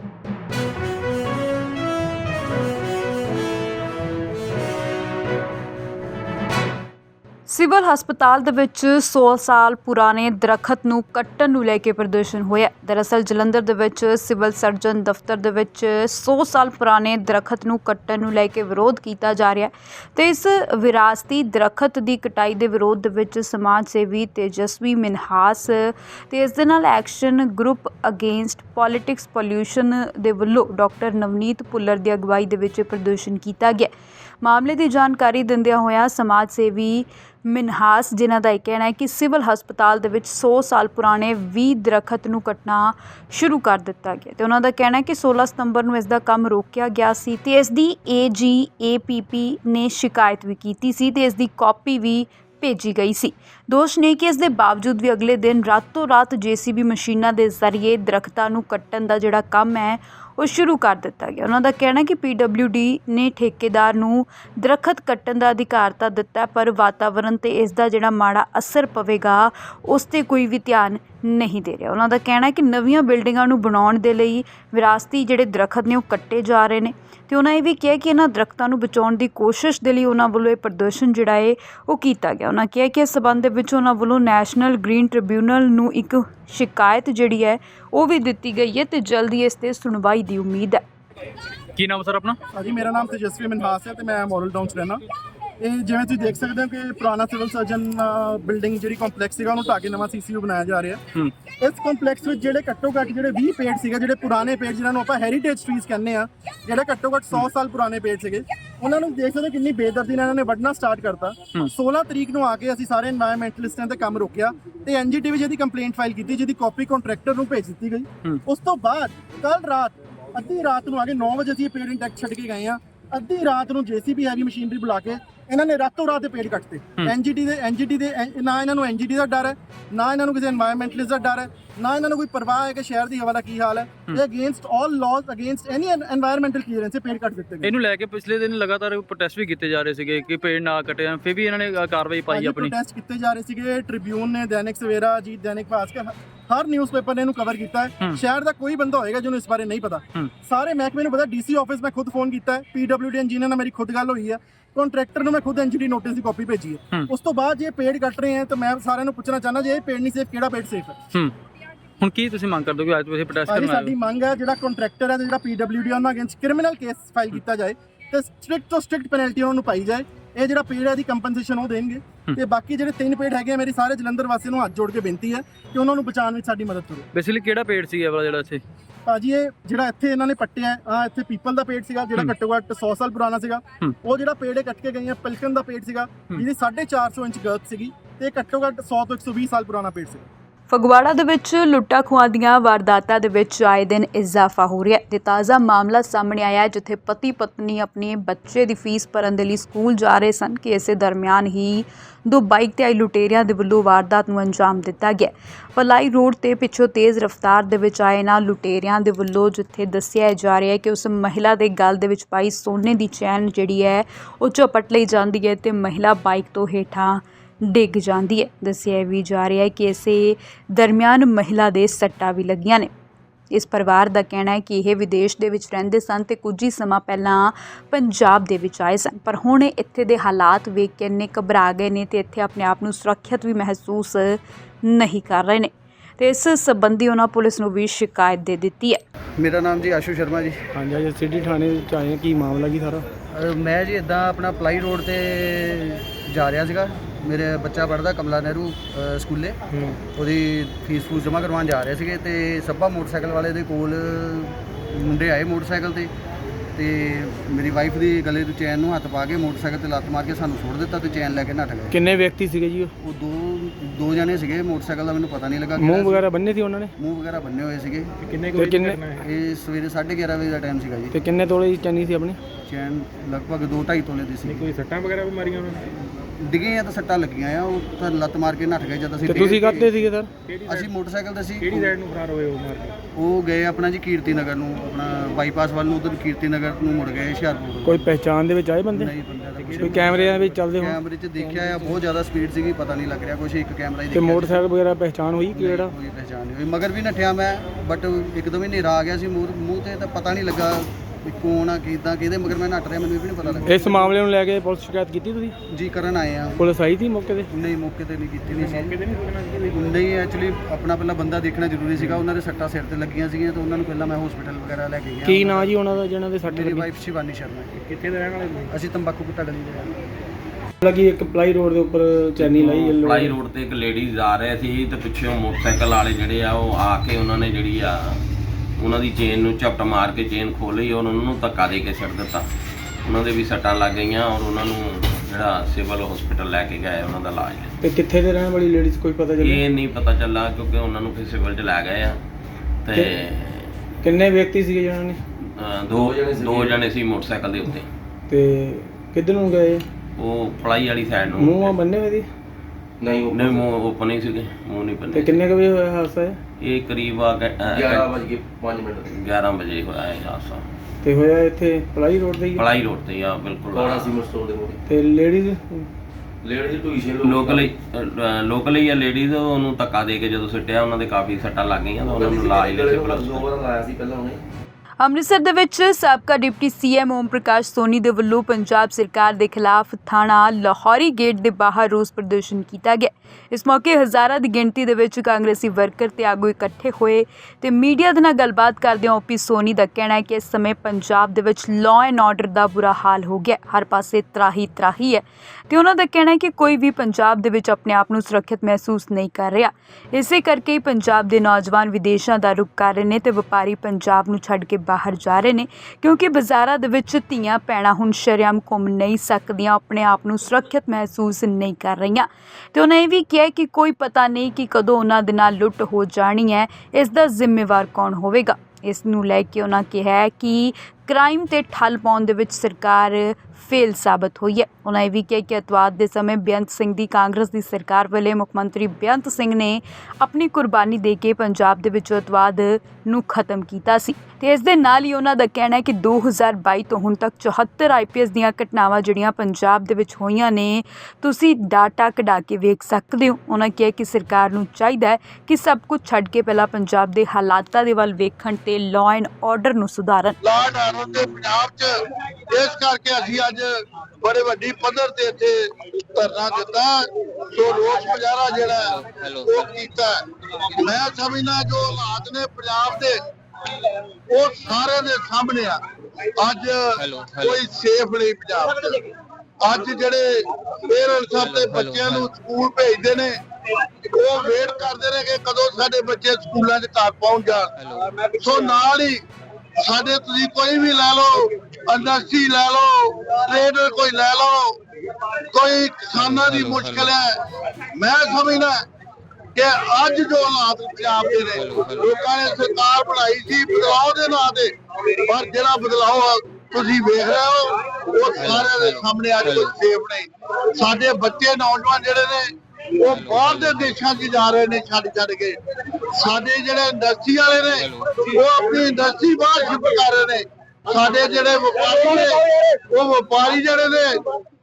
you civil ਹਸਪਤਾਲ ਦੇ ਵਿੱਚ 100 ਸਾਲ ਪੁਰਾਣੇ ਦਰਖਤ ਨੂੰ ਕੱਟਣ ਨੂੰ ਲੈ ਕੇ ਪ੍ਰਦਰਸ਼ਨ ਹੋਇਆ। ਦਰਅਸਲ ਜਲੰਧਰ ਦੇ ਵਿੱਚ ਸਿਵਲ ਸਰਜਨ ਦਫ਼ਤਰ ਦੇ ਵਿੱਚ 100 ਸਾਲ ਪੁਰਾਣੇ ਦਰਖਤ ਨੂੰ ਕੱਟਣ ਨੂੰ ਲੈ ਕੇ ਵਿਰੋਧ ਕੀਤਾ ਜਾ ਰਿਹਾ ਹੈ ਤੇ ਇਸ ਵਿਰਾਸਤੀ ਦਰਖਤ ਦੀ ਕਟਾਈ ਦੇ ਵਿਰੋਧ ਦੇ ਵਿੱਚ ਸਮਾਜ ਸੇਵੀ ਤੇਜਸਵੀ ਮਿਨਹਾਸ ਤੇ ਇਸ ਦੇ ਨਾਲ action group against politics pollution ਦੇ ਵੱਲੋਂ ਡਾਕਟਰ ਨਵਨੀਤ ਪੁੱਲਰ ਦੀ ਅਗਵਾਈ ਦੇ ਵਿੱਚ ਪ੍ਰਦਰਸ਼ਨ ਕੀਤਾ ਗਿਆ। ਮਾਮਲੇ ਦੀ ਜਾਣਕਾਰੀ ਦਿੰਦਿਆਂ ਹੋਇਆਂ ਸਮਾਜ ਸੇਵੀ ਮਿਨਹਾਸ, ਜਿਨ੍ਹਾਂ ਦਾ ਇਹ ਕਹਿਣਾ ਹੈ ਕਿ ਸਿਵਲ ਹਸਪਤਾਲ ਦੇ ਵਿੱਚ 100 ਸਾਲ ਪੁਰਾਣੇ 20 ਦਰਖਤ ਨੂੰ ਕੱਟਣਾ ਸ਼ੁਰੂ ਕਰ ਦਿੱਤਾ ਗਿਆ ਤੇ ਉਹਨਾਂ ਦਾ ਕਹਿਣਾ ਹੈ ਕਿ 16 ਸਤੰਬਰ ਨੂੰ ਇਸ ਦਾ ਕੰਮ ਰੋਕਿਆ ਗਿਆ ਸੀ ਤੇ ਇਸ ਦੀ ਏਜੀਏਪੀਪੀ ਨੇ ਸ਼ਿਕਾਇਤ ਵੀ ਕੀਤੀ ਸੀ ਤੇ ਇਸ ਦੀ ਕਾਪੀ ਵੀ ਭੇਜੀ ਗਈ ਸੀ। ਦੋਸ਼ ਨੇ ਕਿ ਇਸ ਦੇ ਬਾਵਜੂਦ ਵੀ ਅਗਲੇ ਦਿਨ ਰਾਤੋਂ ਰਾਤ ਜੀਸੀਬੀ ਮਸ਼ੀਨਾਂ ਦੇ ਜ਼ਰੀਏ ਦਰਖਤਾਂ ਨੂੰ ਕੱਟਣ ਦਾ ਜਿਹੜਾ ਕੰਮ ਹੈ ਉਹ ਸ਼ੁਰੂ ਕਰ ਦਿੱਤਾ ਗਿਆ। ਉਹਨਾਂ ਦਾ ਕਹਿਣਾ ਕਿ ਪੀ ਡਬਲਿਊ ਡੀ ਨੇ ਠੇਕੇਦਾਰ ਨੂੰ ਦਰਖਤ ਕੱਟਣ ਦਾ ਅਧਿਕਾਰ ਤਾਂ ਦਿੱਤਾ, ਪਰ ਵਾਤਾਵਰਨ ਤੇ ਇਸ ਦਾ ਜਿਹੜਾ ਮਾੜਾ ਅਸਰ ਪਵੇਗਾ, ਉਸ ਤੇ ਕੋਈ ਵੀ ਧਿਆਨ ਨਹੀਂ ਦੇ ਰਿਹਾ। ਉਹਨਾਂ ਦਾ ਕਹਿਣਾ ਹੈ ਕਿ ਨਵੀਆਂ ਬਿਲਡਿੰਗਾਂ ਨੂੰ ਬਣਾਉਣ ਦੇ ਲਈ ਵਿਰਾਸਤੀ ਜਿਹੜੇ ਦਰਖਤ ਨੇ ਉਹ ਕੱਟੇ ਜਾ ਰਹੇ ਨੇ। ਤੇ ਉਹਨਾਂ ਇਹ ਵੀ ਕਿਹਾ ਕਿ ਇਹਨਾਂ ਦਰਖਤਾਂ ਨੂੰ ਬਚਾਉਣ ਦੀ ਕੋਸ਼ਿਸ਼ ਦੇ ਲਈ ਉਹਨਾਂ ਵੱਲੋਂ ਇਹ ਪ੍ਰਦਰਸ਼ਨ ਜਿਹੜਾ ਹੈ ਉਹ ਕੀਤਾ ਗਿਆ। ਉਹਨਾਂ ਕਿਹਾ ਕਿ ਇਸ ਸਬੰਧ ਦੇ ਵਿੱਚ ਉਹਨਾਂ ਵੱਲੋਂ ਨੈਸ਼ਨਲ ਗ੍ਰੀਨ ਟ੍ਰਿਬਿਊਨਲ ਨੂੰ ਇੱਕ ਸ਼ਿਕਾਇਤ ਜਿਹੜੀ ਹੈ ਉਹ ਵੀ ਦਿੱਤੀ ਗਈ ਹੈ ਤੇ ਜਲਦੀ ਇਸ ਤੇ ਸੁਣਵਾਈ ਦੀ ਉਮੀਦ ਹੈ। ਕੀ ਨਾਮ ਸਰ ਆਪਣਾ? ਹਾਂਜੀ ਮੇਰਾ ਨਾਮ ਤੇਜਸਵੀ ਮਨਹਾਸ ਹੈ ਤੇ ਮੈਂ ਮਾਡਲ ਟਾਊਨ 'ਚ ਰਹਿਣਾ ਇਹ ਜਿਵੇਂ ਤੁਸੀਂ ਦੇਖ ਸਕਦੇ ਹੋ ਕਿ ਪੁਰਾਣਾ ਸਿਵਲ ਸਰਜਨ ਬਿਲਡਿੰਗ ਜਿਹੜੀ ਕੰਪਲੈਕਸ ਸੀਗਾ ਉਹਨੂੰ ਢਾ ਨਵਾਂ ਸੀਸੀਯੂ ਬਣਾਇਆ ਜਾ ਰਿਹਾ। ਇਸ ਕੰਪਲੈਕਸ ਵਿੱਚ ਜਿਹੜੇ ਘੱਟੋ ਘੱਟ ਜਿਹੜੇ 20 ਪੇੜ ਸੀਗੇ ਜਿਹੜੇ ਪੁਰਾਣੇ ਪੇੜ ਜਿਨ੍ਹਾਂ ਨੂੰ ਆਪਾਂ ਹੈਰੀਟੇਜ ਟਰੀਜ਼ ਕਹਿੰਦੇ ਆ ਜਿਹੜੇ ਘੱਟੋ ਘੱਟ 100 ਸਾਲ ਪੁਰਾਣੇ ਪੇੜ ਸੀਗੇ ਉਹਨਾਂ ਨੂੰ ਦੇਖ ਸਕਦੇ ਕਿੰਨੀ ਬੇਦਰਦੀ ਨਾਲ ਇਹਨਾਂ ਨੇ ਵੱਢਣਾ ਸਟਾਰਟ ਕਰਤਾ। 16 ਤਰੀਕ ਨੂੰ ਆ ਕੇ ਅਸੀਂ ਸਾਰੇ এনवायरमेंटਲਿਸਟਾਂ ਤੇ ਕੰਮ ਰੋਕਿਆ ਤੇ ਐਨਜੀਟੀਵੀ ਜਿਹਦੀ ਕੰਪਲੇਂਟ ਫਾਈਲ ਕੀਤੀ ਜਿਹਦੀ ਕਾਪੀ ਕੰਟਰੈਕਟਰ ਨੂੰ ਭੇਜ ਦਿੱਤੀ ਗਈ। ਉਸ ਤੋਂ ਬਾਅਦ ਕੱਲ ਰਾਤ ਅੱਧੀ ਰਾਤ ਨੂੰ ਆ ਕੇ 9 ਵਜੇ ਅਸੀਂ ਪੇਰੈਂਟ ਐਕਟ ਛੱਡ ਕੇ ਗਏ ਆ ਅੱਧੀ ਰਾਤ ਨੂੰ ਜੀਸੀਬੀ ਹੈਵੀ ਮਸ਼ੀਨਰੀ ਬੁਲਾ ਕੇ ਇਹਨਾਂ ਨੇ ਰਾਤੋਂ ਰਾਤ ਦੇ ਪੇੜ ਕੱਟਤੇ। ਐਨਜੀਟੀ ਦੇ ਐਨਜੀਟੀ ਦੇ ਨਾ ਇਹਨਾਂ ਨੂੰ ਐਨਜੀਟੀ ਦਾ ਡਰ ਹੈ ਨਾ ਇਹਨਾਂ ਨੂੰ ਕਿਸੇ এনवायरमेंटਲਿਸਟ ਦਾ ਡਰ ਹੈ ਨਾ ਇਹਨਾਂ ਨੂੰ ਕੋਈ ਪਰਵਾਹ ਹੈ ਕਿ ਸ਼ਹਿਰ ਦੀ ਹਵਾ ਕੀ ਹਾਲ ਹੈ। ਇਹ against all laws against any environmental clearance ਪੇੜ ਕੱਟ ਦਿੱਤੇ ਗਏ। ਇਹਨੂੰ ਲੈ ਕੇ ਪਿਛਲੇ ਦਿਨ ਲਗਾਤਾਰ ਪ੍ਰੋਟੈਸਟ ਵੀ ਕੀਤੇ ਜਾ ਰਹੇ ਸੀਗੇ ਕਿ ਪੇੜ ਨਾ ਕੱਟੇ ਜਾਣ ਫਿਰ ਵੀ ਇਹਨਾਂ ਨੇ ਕਾਰਵਾਈ ਪਾਈ ਆਪਣੀ। ਪ੍ਰੋਟੈਸਟ ਕੀਤੇ ਜਾ ਰਹੇ ਸੀਗੇ ਟ੍ਰਿਬਿਊਨ ਨੇ ਦੈਨਿਕ ਸਵੇਰਾ ਅਜੀਤ ਦੈਨਿਕ ਭਾਸਕਰ ਹਰ ਨਿਊਜ਼ਪੇਪਰ ਨੇ ਇਹਨੂੰ ਕਵਰ ਕੀਤਾ ਹੈ। ਸ਼ਹਿਰ ਦਾ ਕੋਈ ਬੰਦਾ ਹੋਏਗਾ ਜਿਹਨੂੰ ਇਸ ਬਾਰੇ ਨਹੀਂ ਪਤਾ। ਸਾਰੇ ਮਹਿਕਮੇ ਨੂੰ ਪਤਾ ਡੀਸੀ ਆਫਿਸ ਮੈਂ ਖੁਦ ਫੋਨ ਕੀਤਾ ਹੈ ਪੀਡਬਲਯੂਡੀ ਇੰਜੀਨੀਅਰ ਨਾਲ ਮੇਰੀ ਖੁਦ ਗੱਲ ਹੋਈ ਹੈ। ਕੰਟਰੈਕਟਰ ਨੂੰ ਮੈਂ ਖੁਦ ਐਨਜੀਟੀ ਨੋਟਿਸ ਦੀ ਕਾਪੀ ਭੇਜੀ ਹੈ। ਉਸ ਤੋਂ ਬਾਅਦ ਜੇ ਪੇੜ ਕੱਟ ਰਹੇ ਹੈ ਤਾਂ ਮੈਂ ਸਾਰਿਆਂ ਨੂੰ ਪੁੱਛਣਾ ਚਾਹੁੰਦਾ ਜੇ ਇਹ ਪੇੜ ਨਹੀਂ ਸੇਫ ਕਿਹੜਾ ਪੇੜ ਸੇਫ ਹੈ? ਹੂੰ। ਹੁਣ ਕੀ ਤੁਸੀਂ ਮੰਗ ਕਰਦੇ ਹੋ ਕਿ ਅੱਜ ਤੁਸੀਂ ਪ੍ਰੋਟੈਸਟ ਭਾਜੀ ਕਰਨ ਸਾਡੀ ਮੰਗ ਹੈ ਜਿਹੜਾ ਕੰਟਰੈਕਟਰ ਹੈ ਤੇ ਜਿਹੜਾ ਪੀਡਬਲਯੂਡੀ ਉਹਨਾਂ ਅਗੇਂਸਟ ਕ੍ਰਿਮੀਨਲ ਕੇਸ ਫਾਈਲ ਕੀਤਾ ਜਾਏ ਤੇ ਸਟ੍ਰਿਕਟ ਤੋਂ ਸਟ੍ਰਿਕਟ ਪੈਨਲਟੀ ਉਹਨਾਂ ਨੂੰ ਪਾਈ ਜਾਏ। ਇਹ ਜਿਹੜਾ ਪੇੜ ਹੈ ਦੀ ਕੰਪਨਸੇਸ਼ਨ ਉਹ ਦੇਣਗੇ। ਤੇ ਬਾਕੀ ਜਿਹੜੇ ਤਿੰਨ ਪੇੜ ਹੈਗੇ ਆ, ਮੇਰੀ ਸਾਰੇ ਜਲੰਧਰ ਵਾਸੀਆਂ ਨੂੰ ਹੱਥ ਜੋੜ ਕੇ ਬੇਨਤੀ ਹੈ ਕਿ ਉਹਨਾਂ ਨੂੰ ਬਚਾਉਣ ਵਿੱਚ ਸਾਡੀ ਮਦਦ ਕਰੋ। ਬੇਸਿਕਲੀ ਕਿਹੜਾ ਪੇੜ ਸੀ ਇਹ ਵਾਲਾ ਜਿਹੜਾ ਇੱਥੇ? ਭਾਜੀ ਇਹ ਜਿਹੜਾ ਇੱਥੇ ਇਹਨਾਂ ਨੇ ਪੱਟਿਆ ਆ ਇੱਥੇ ਪੀਪਲ ਦਾ ਪੇੜ ਸੀਗਾ ਜਿਹੜਾ। ਘੱਟੋ ਘੱਟ 100 ਸਾਲ ਪੁਰਾਣਾ ਸੀਗਾ। ਉਹ ਜਿਹੜਾ ਪੇੜ ਇਹ ਕੱਟ ਕੇ ਗਈਆਂ ਪਿਲਕਨ ਦਾ ਪੇੜ ਸੀਗਾ। ਜਿਹਦੀ 450 ਇੰਚ ਗਰਥ ਸੀਗੀ ਤੇ ਘੱਟੋ ਘੱਟ 100 ਤੋਂ 120 ਸਾਲ ਪੁਰਾਣਾ ਪੇੜ ਸੀਗਾ ਫਗਵਾੜਾ ਦੇ ਵਿੱਚ ਲੁੱਟਾ ਖੋਹਾਂ ਦੀਆਂ ਵਾਰਦਾਤਾਂ ਦੇ ਵਿੱਚ ਆਏ ਦਿਨ ਇਜ਼ਾਫਾ ਹੋ ਰਿਹਾ ਹੈ। ਤੇ ਤਾਜ਼ਾ ਮਾਮਲਾ ਸਾਹਮਣੇ ਆਇਆ ਹੈ, ਜਿੱਥੇ ਪਤੀ ਪਤਨੀ ਆਪਣੇ ਬੱਚੇ ਦੀ ਫੀਸ ਭਰਨ ਦੇ ਲਈ ਸਕੂਲ ਜਾ ਰਹੇ ਸਨ ਕਿ ਇਸੇ ਦਰਮਿਆਨ ਹੀ ਦੋ ਬਾਈਕ ਤੇ ਆਏ ਲੁਟੇਰਿਆਂ ਦੇ ਵੱਲੋਂ ਵਾਰਦਾਤ ਨੂੰ ਅੰਜਾਮ ਦਿੱਤਾ ਗਿਆ ਪਲਾਈ ਰੋਡ ਤੇ ਪਿੱਛੋਂ ਤੇਜ਼ ਰਫ਼ਤਾਰ ਦੇ ਵਿੱਚ ਆਏ ਨਾ ਲੁਟੇਰਿਆਂ ਦੇ ਵੱਲੋਂ ਜਿੱਥੇ ਦੱਸਿਆ ਜਾ ਰਿਹਾ ਹੈ ਕਿ ਉਸ ਮਹਿਲਾ ਦੇ ਗਲ ਦੇ ਵਿੱਚ ਪਾਈ ਸੋਨੇ ਦੀ ਚੈਨ ਜਿਹੜੀ ਹੈ, ਉਹ ਝਪਟ ਲਈ ਜਾਂਦੀ ਹੈ ਤੇ ਮਹਿਲਾ ਬਾਈਕ ਤੋਂ ਹੇਠਾਂ ਡਿੱਗ ਜਾਂਦੀ ਹੈ। ਦੱਸਿਆ ਵੀ ਜਾ ਰਿਹਾ ਹੈ ਕਿ ਇਸੇ ਦਰਮਿਆਨ ਮਹਿਲਾ ਦੇ ਸੱਟਾਂ ਵੀ ਲੱਗੀਆਂ ਨੇ। ਇਸ ਪਰਿਵਾਰ ਦਾ ਕਹਿਣਾ ਹੈ ਕਿ ਇਹ ਵਿਦੇਸ਼ ਦੇ ਵਿੱਚ ਰਹਿੰਦੇ ਸਨ ਤੇ ਕੁਝ ਹੀ ਸਮਾਂ ਪਹਿਲਾਂ ਪੰਜਾਬ ਦੇ ਵਿੱਚ ਆਏ ਸਨ। ਪਰ ਹੁਣ ਇੱਥੇ ਦੇ ਹਾਲਾਤ ਵੇਖ ਕੇ ਇੰਨੇ ਘਬਰਾ ਗਏ ਨੇ ਤੇ ਇੱਥੇ ਆਪਣੇ ਆਪ ਨੂੰ ਸੁਰੱਖਿਅਤ ਵੀ ਮਹਿਸੂਸ ਨਹੀਂ ਕਰ ਰਹੇ ਨੇ। ਤੇ ਇਸ ਸੰਬੰਧੀ ਉਹਨਾਂ ਪੁਲਿਸ ਨੂੰ ਵੀ ਸ਼ਿਕਾਇਤ ਦੇ ਦਿੱਤੀ ਹੈ। ਮੇਰਾ ਨਾਮ ਜੀ ਆਸ਼ੂ ਸ਼ਰਮਾ ਜੀ। ਹਾਂਜੀ ਅੱਜ ਸਿਟੀ ਥਾਣੇ ਚ ਆਏ ਹਾਂ। ਕੀ ਮਾਮਲਾ ਕੀ ਸਾਰਾ? ਅਹ ਮੈਂ ਜੀ ਇਦਾਂ ਆਪਣਾ ਪਲਾਈ ਰੋਡ ਤੇ ਜਾ ਰਿਹਾ ਸੀਗਾ। ਮੇਰੇ ਬੱਚਾ ਪੜਦਾ ਕਮਲਾ ਨਹਿਰੂ ਸਕੂਲੇ। ਉਹਦੀ ਫੀਸ ਫੂਸ ਜਮ੍ਹਾਂ ਕਰਵਾਉਣ ਜਾ ਰਹੇ ਸੀਗੇ ਤੇ ਸੱਭਾ ਮੋਟਰਸਾਈਕਲ ਵਾਲੇ ਦੇ ਕੋਲ ਮੁੰਡੇ ਆਏ ਮੋਟਰਸਾਈਕਲ ਤੇ ਤੇ ਮੇਰੀ ਵਾਈਫ ਦੀ ਗਲੇ ਤੋਂ ਚੈਨ ਨੂੰ ਹੱਥ ਪਾ ਕੇ ਮੋਟਰਸਾਈਕਲ ਤੇ ਲੱਤ ਮਾਰ ਕੇ ਸਾਨੂੰ ਸੁੱਟ ਦਿੱਤਾ ਤੇ ਚੈਨ ਲੈ ਕੇ ਨੱਠ ਗਏ। ਕਿੰਨੇ ਵਿਅਕਤੀ ਸੀਗੇ ਜੀ ਉਹ? ਉਹ ਦੋ ਦੋ ਜਣੇ ਸੀਗੇ ਮੋਟਰਸਾਈਕਲ ਦਾ ਮੈਨੂੰ ਪਤਾ ਨਹੀਂ ਲੱਗਾ ਮੂੰਹ ਸੀ। ਵਗੈਰਾ ਬੰਨੇ ਸੀ ਉਹਨਾਂ ਨੇ? ਮੂੰਹ ਵਗੈਰਾ ਬੰਨੇ ਹੋਏ ਸੀਗੇ। ਕਿੰਨੇ ਤੇ ਕਿੰਨੇ ਇਹ ਸਵੇਰੇ 11:30 ਵਜੇ ਦਾ ਟਾਈਮ ਸੀਗਾ ਜੀ। ਤੇ ਕਿੰਨੇ ਤੋਲੇ ਦੀ ਚੰਨੀ ਸੀ ਆਪਣੀ? ਚੈਨ ਲਗਭਗ 2.5 ਤੋਲੇ ਦੀ ਸੀ। ਕੋਈ ਸੱਟਾਂ ਵਗੈਰਾ ਵੀ ਮਾਰੀਆਂ ਉਹਨਾਂ ਨੇ? ਡਿੱਗੇ ਆ ਤਾਂ ਸੱਟਾਂ ਲੱਗੀਆਂ ਆ ਉਹ ਤਾਂ ਲੱਤ ਮਾਰ ਕੇ ਨੱਠ ਗਏ ਜਦ ਅਸੀਂ ਤੇ। ਤੁਸੀਂ ਕਰਦੇ ਸੀਗੇ ਸਰ? ਅਸੀਂ ਮੋਟਰਸਾਈਕਲ ਤੇ ਸੀ ਕਿਹੜੀ ਸਾਈਡ ਨੂੰ ਫਰਾਰ ਹੋਏ ਉਹ ਮਾਰ ਕੇ? ਉਹ ਗਏ ਆਪਣਾ ਜੀ ਕੀਰਤੀ ਨਗਰ ਨੂੰ ਆਪਣਾ ਬਾਈਪਾਸ ਵੱਲ ਨੂੰ ਉਧਰ ਕੀਰਤੀ ਨਗਰ ਨੂੰ ਮੁੜ ਗਏ ਹੁਸ਼ਿਆਰਪੁਰ ਕੋਈ ਪਹਿਚਾਣ ਦੇ ਵਿੱਚ ਆਏ ਬੰਦੇ? ਨਹੀਂ ਬੰਦਾ ਕੁਛ ਕੋਈ ਕੈਮਰਿਆਂ ਵਿੱਚ ਚੱਲਦੇ ਹੋ ਕੈਮਰੇ 'ਚ ਦੇਖਿਆ ਆ ਬਹੁਤ ਜ਼ਿਆਦਾ ਸਪੀਡ ਸੀਗੀ ਪਤਾ ਨਹੀਂ ਲੱਗ ਰਿਹਾ ਕੁਛ ਇੱਕ ਕੈਮਰਾ ਹੀ ਤੇ ਦੇਖਿਆ ਮੋਟਰਸਾਈਕਲ ਵਗੈਰਾ ਪਹਿਚਾਣ ਹੋਈ ਕਿਹੜਾ ਕੋਈ ਪਹਿਚਾਣ ਨਹੀਂ ਹੋਈ ਮਗਰ ਵੀ ਨੱਠਿਆ ਮੈਂ ਬਟ ਇੱਕਦਮ ਹੀ ਹਨੇਰਾ ਆ ਗਿਆ ਸੀ ਮੂੰਹ ਮੂੰਹ ਤੇ ਤਾਂ ਪਤਾ ਨਹੀਂ ਲੱਗਾ ਵੀ ਕੌਣ ਆ ਕਿਦਾਂ ਕਿਹਦੇ ਮਗਰ ਮੈਂ ਨੱਠ ਰਿਹਾ ਮੈਨੂੰ ਇਹ ਵੀ ਨਹੀਂ ਪਤਾ ਲੱਗਾ ਇਸ ਮਾਮਲੇ ਨੂੰ ਲੈ ਕੇ ਪੁਲਿਸ ਸ਼ਿਕਾਇਤ ਕੀਤੀ ਤੁਸੀਂ? ਜੀ ਕਰਨ ਆਏ ਆ। ਪੁਲਿਸ ਆਈ ਸੀ ਮੌਕੇ ਤੇ? ਨਹੀਂ ਮੌਕੇ ਤੇ ਨਹੀਂ ਕੀਤੀ ਨਹੀਂ ਸੀ। ਨਹੀਂ ਐਕਚੁਅਲੀ ਆਪਣਾ ਪਹਿਲਾਂ ਬੰਦਾ ਦੇਖਣਾ ਜ਼ਰੂਰੀ ਸੀਗਾ। ਉਹਨਾਂ ਦੇ ਸੱਟਾਂ ਸਿਰ ਤੇ ਲੱਗੀਆਂ ਸੀਗੀਆਂ ਤਾਂ ਉਹਨਾਂ ਨੂੰ ਪਹਿਲਾਂ ਮੈਂ ਹਸਪੀਟਲ ਵਗੈਰਾ ਲੈ ਕੇ ਗਿਆ। ਕੀ ਨਾਂ ਜੀ ਉਹਨਾਂ ਦਾ ਜਿਹਨਾਂ ਦੇ ਸੱਟ ਮੇਰੀ ਲੱਗੀ? ਵਾਈਫ ਸ਼ਿਵਾਨੀ ਸ਼ਰਮਾ। ਕਿੱਥੇ ਦੇ ਰਹਿਣ ਵਾਲੇ ਅਸੀਂ ਤੰਬਾਕੂ ਕੁੱਟਾ ਗਲੀ ਦੇ ਰਹਿਣ ਵਾਲੇ। ਲੱਗੀ ਇੱਕ ਪਲਾਈ ਰੋਡ ਦੇ ਉੱਪਰ ਚੈਨੀ ਲਾਈ yellow ਪਲਾਈ ਰੋਡ ਤੇ ਇੱਕ ਲੇਡੀਜ਼ ਆ ਰਹੇ ਸੀ ਤੇ ਪਿੱਛੋਂ ਮੋਟਰਸਾਈਕਲ ਵਾਲੇ ਜਿਹੜੇ ਆ ਉਹ ਆ ਕੇ ਉਹਨਾਂ ਨੇ ਜਿਹੜੀ ਆ ਉਹਨਾਂ ਦੀ ਚੇਨ ਨੂੰ ਝਪਟ ਮਾਰ ਕੇ ਚੇਨ ਖੋਲ ਲਈ ਔਰ ਉਹਨਾਂ ਨੂੰ ਧੱਕਾ ਦੇ ਕੇ ਸਿੱਟ ਦਿੱਤਾ। ਉਹਨਾਂ ਦੇ ਵੀ ਸੱਟਾਂ ਲੱਗ ਗਈਆਂ ਔਰ ਉਹਨਾਂ ਨੂੰ ਜਿਹੜਾ ਸਿਵਲ ਹਸਪੀਟਲ ਲੈ ਕੇ ਗਏ ਉਹਨਾਂ ਦਾ ਇਲਾਜ। ਤੇ ਕਿੱਥੇ ਦੇ ਰਹਿਣ ਵਾਲੀ ਲੇਡੀਜ਼ ਕੋਈ ਪਤਾ ਚੱਲਿਆ? ਇਹ ਨਹੀਂ ਪਤਾ ਚੱਲਾ ਕਿਉਂਕਿ ਉਹਨਾਂ ਨੂੰ ਫਿਰ ਸਿਵਲ 'ਚ ਲੈ ਗਏ ਆ। ਤੇ ਕਿੰਨੇ ਵਿਅਕਤੀ ਸੀਗੇ ਜਿਹਨਾਂ ਨੇ? ਅ, ਦੋ ਦੋ ਜਣੇ ਸੀ ਮੋਟਰਸਾਈਕਲ ਦੇ ਉੱਤੇ। ਤੇ ਕਿੱਧਰ ਨੂੰ ਗਏ? ਉਹ ਪਲਾਈ ਵਾਲੀ ਸਾਈਡ ਨੂੰ। ਮੂੰਹ ਆ ਬੰਨੇ ਹੋਏ ਦੀ ਨਹੀਂ ਨਹੀਂ ਮੂੰਹ ਓਪਨ ਹੀ ਸੀਗੇ ਮੂੰਹ ਨਹੀਂ ਤੇ ਕਿੰਨੇ ਕੁ ਵਜੇ ਹੋਇਆ ਹਾਦਸਾ ਇਹ? ਇਹ ਕਰੀਬ ਆ 11 ਵਜੇ 5 ਮਿੰਟ 11 ਵਜੇ ਹੋਇਆ ਇਹ ਹਾਦਸਾ। ਤੇ ਹੋਇਆ ਇੱਥੇ ਪਲਾਈ ਰੋਡ ਤੇ ਹੀ? ਆ? ਪਲਾਈ ਰੋਡ ਤੇ ਆ ਬਿਲਕੁਲ। ਤੇ ਲੇਡੀਜ਼ ਲੋਕਲ ਲੋਕਲ ਹੀ ਆ ਲੇਡੀਜ਼ ਉਹਨੂੰ ਧੱਕਾ ਦੇ ਕੇ ਜਦੋਂ ਸਿੱਟਿਆ ਉਹਨਾਂ ਦੇ ਕਾਫੀ ਸੱਟਾਂ ਲੱਗ ਗਈਆਂ ਤਾਂ ਉਹਨਾਂ ਨੂੰ ਇਲਾਜ ਲਈ ਸਿਵਲ ਹਸਪਤਾਲ ਅੰਮ੍ਰਿਤਸਰ ਦੇ ਵਿੱਚ ਸਾਬਕਾ ਡਿਪਟੀ ਸੀਐਮ ਓਮ ਪ੍ਰਕਾਸ਼ ਸੋਨੀ ਦੇ ਵੱਲੋਂ ਪੰਜਾਬ ਸਰਕਾਰ ਦੇ ਖਿਲਾਫ ਥਾਣਾ ਲਾਹੌਰੀ ਗੇਟ ਦੇ ਬਾਹਰ ਰੋਸ ਪ੍ਰਦਰਸ਼ਨ ਕੀਤਾ ਗਿਆ। ਇਸ ਮੌਕੇ ਹਜ਼ਾਰਾਂ ਦੀ ਗਿਣਤੀ ਦੇ ਵਿੱਚ ਕਾਂਗਰਸੀ ਵਰਕਰ ਤੇ ਆਗੂ ਇਕੱਠੇ ਹੋਏ ਤੇ ਮੀਡੀਆ ਦੇ ਨਾਲ ਗੱਲਬਾਤ ਕਰਦਿਆਂ ਓਪੀ ਸੋਨੀ ਦਾ ਕਹਿਣਾ ਹੈ ਕਿ ਇਸ ਸਮੇਂ ਪੰਜਾਬ ਦੇ ਵਿੱਚ ਲਾਅ ਐਂਡ ਆਰਡਰ ਦਾ ਬੁਰਾ ਹਾਲ ਹੋ ਗਿਆ। ਹਰ ਪਾਸੇ ਤਰਾਹੀ ਤਰਾਹੀ ਹੈ ਤੇ ਉਹਨਾਂ ਦਾ ਕਹਿਣਾ ਹੈ ਕਿ ਕੋਈ ਵੀ ਪੰਜਾਬ ਦੇ ਵਿੱਚ ਆਪਣੇ ਆਪ ਨੂੰ ਸੁਰੱਖਿਅਤ ਮਹਿਸੂਸ ਨਹੀਂ ਕਰ ਰਿਹਾ। ਇਸੇ ਕਰਕੇ ਹੀ ਪੰਜਾਬ ਦੇ ਨੌਜਵਾਨ ਵਿਦੇਸ਼ਾਂ ਦਾ ਰੁਖ ਕਰ ਰਹੇ ਨੇ ਤੇ ਵਪਾਰੀ ਪੰਜਾਬ ਨੂੰ ਛੱਡ ਕੇ ਬਾਹਰ ਜਾ ਰਹੇ ਨੇ, ਕਿਉਂਕਿ ਬਾਜ਼ਾਰਾਂ ਦੇ ਵਿੱਚ ਧੀਆਂ ਪੈਣਾ ਹੁਣ ਸ਼ਰੇਆਮ ਘੁੰਮ ਨਹੀਂ ਸਕਦੀਆਂ, ਆਪਣੇ ਆਪ ਨੂੰ ਸੁਰੱਖਿਅਤ ਮਹਿਸੂਸ ਨਹੀਂ ਕਰ ਰਹੀਆਂ। ਤੇ ਉਹਨਾਂ ਇਹ ਵੀ ਕਿਹਾ ਕਿ ਕੋਈ ਪਤਾ ਨਹੀਂ ਕਿ ਕਦੋਂ ਉਹਨਾਂ ਦੇ ਨਾਲ ਲੁੱਟ ਹੋ ਜਾਣੀ ਹੈ, ਇਸ ਦਾ ਜ਼ਿੰਮੇਵਾਰ ਕੌਣ ਹੋਵੇਗਾ। ਇਸ ਨੂੰ ਲੈ ਕੇ ਉਹਨਾਂ ਕਿਹਾ ਕਿ ਕ੍ਰਾਈਮ ਤੇ ਠੱਲ ਪਾਉਣ ਦੇ ਵਿੱਚ ਸਰਕਾਰ ਫੇਲ ਸਾਬਤ ਹੋਈ ਹੈ। ਉਹਨਾਂ ਇਹ ਵੀ ਕਿਹਾ ਕਿ ਅਤਵਾਦ ਦੇ ਸਮੇਂ ਬੇਅੰਤ ਸਿੰਘ ਦੀ ਕਾਂਗਰਸ ਦੀ ਸਰਕਾਰ ਵੇਲੇ ਮੁੱਖ ਮੰਤਰੀ ਬੇਅੰਤ ਸਿੰਘ ਨੇ ਆਪਣੀ ਕੁਰਬਾਨੀ ਦੇ ਕੇ ਪੰਜਾਬ ਦੇ ਵਿੱਚ ਅਤਵਾਦ ਨੂੰ ਖਤਮ ਕੀਤਾ ਸੀ। ਤੇ ਇਸ ਦੇ ਨਾਲ ਹੀ ਉਹਨਾਂ ਦਾ ਕਹਿਣਾ ਹੈ ਕਿ 2022 ਤੋਂ ਹੁਣ ਤੱਕ 74 ਆਈਪੀਐਸ ਦੀਆਂ ਘਟਨਾਵਾਂ ਜਿਹੜੀਆਂ ਪੰਜਾਬ ਦੇ ਵਿੱਚ ਹੋਈਆਂ ਨੇ, ਤੁਸੀਂ ਡਾਟਾ ਕਢਾ ਕੇ ਵੇਖ ਸਕਦੇ ਹੋ। ਉਹਨਾਂ ਕਿਹਾ ਕਿ ਸਰਕਾਰ ਨੂੰ ਚਾਹੀਦਾ ਹੈ ਕਿ ਸਭ ਕੁਝ ਛੱਡ ਕੇ ਪਹਿਲਾਂ ਪੰਜਾਬ ਦੇ ਹਾਲਾਤਾਂ ਦੇ ਵੱਲ ਵੇਖਣ ਤੇ ਲਾਅ ਐਂਡ ਆਰਡਰ ਨੂੰ ਸੁਧਾਰਨ। ਲਾਰਡ ਆਰਡਰ ਤੇ ਪੰਜਾਬ 'ਚ ਇਸ ਕਰਕੇ ਅਸੀਂ ਅੱਜ ਬੜੇ ਵੱਡੀ ਪੱਧਰ ਤੇ ਇੱਥੇ ਧਰਨਾ ਦਿੱਤਾ। ਸੋ ਰੋਸ ਮੁਜ਼ਾਹਰਾ ਜਿਹੜਾ ਹੈ, ਉਹ ਕੀਤਾ ਮੈਂ ਸਮਝਦਾ ਜੋ ਹਾਲਾਤ ਨੇ ਪੰਜਾਬ ਦੇ ਉਹ ਸਾਰੇ ਦੇ ਸਾਹਮਣੇ ਆ। ਅੱਜ ਕੋਈ ਸੇਫ ਨਹੀਂ ਪੰਜਾਬ 'ਚ। ਅੱਜ ਜਿਹੜੇ ਪੇਰੈਂਟਸ ਆਪਣੇ ਬੱਚਿਆਂ ਨੂੰ ਸਕੂਲ ਭੇਜਦੇ ਨੇ ਉਹ ਵੇਟ ਕਰਦੇ ਨੇ ਕਿ ਕਦੋਂ ਸਾਡੇ ਬੱਚੇ ਸਕੂਲਾਂ 'ਚ ਘਰ ਪਹੁੰਚ ਜਾਣ। ਸੋ ਨਾਲ ਹੀ ਸਾਡੇ ਤੁਸੀਂ ਕੋਈ ਵੀ ਲੈ ਲਓ ਇੰਡਸਟਰੀ ਲੈ ਲਓ ਟ੍ਰੇਡਰ ਕੋਈ ਲੈ ਲਓ ਕੋਈ ਕਿਸਾਨਾਂ ਦੀ ਮੁਸ਼ਕਲ ਹੈ। ਮੈਂ ਸਮਝਦਾ ਕਿ ਅੱਜ ਜੋ ਹਾਲਾਤ ਪੰਜਾਬ ਦੇ ਨੇ ਲੋਕਾਂ ਨੇ ਸਰਕਾਰ ਬਣਾਈ ਸੀ ਬਦਲਾਅ ਦੇ ਨਾਂ ਤੇ ਪਰ ਜਿਹੜਾ ਬਦਲਾਅ ਤੁਸੀਂ ਵੇਖ ਰਹੇ ਹੋ ਉਹ ਸਾਰਿਆਂ ਦੇ ਸਾਹਮਣੇ ਅੱਜ ਕੋਈ ਸੇਫ ਨਹੀਂ ਸਾਡੇ ਬੱਚੇ ਨੌਜਵਾਨ ਜਿਹੜੇ ਨੇ ਉਹ ਬਾਹਰ ਦੇ ਦੇਸ਼ਾਂ 'ਚ ਜਾ ਰਹੇ ਨੇ ਛੱਡ ਛੱਡ ਕੇ। ਸਾਡੇ ਜਿਹੜੇ ਇੰਡਸਟਰੀ ਵਾਲੇ ਨੇ ਉਹ ਆਪਣੀ ਇੰਡਸਟਰੀ ਬਾਹਰ ਸ਼ਿਫਟ ਕਰ ਰਹੇ ਨੇ। ਸਾਡੇ ਜਿਹੜੇ ਵਪਾਰੀ ਨੇ ਉਹ ਵਪਾਰੀ ਜਿਹੜੇ ਨੇ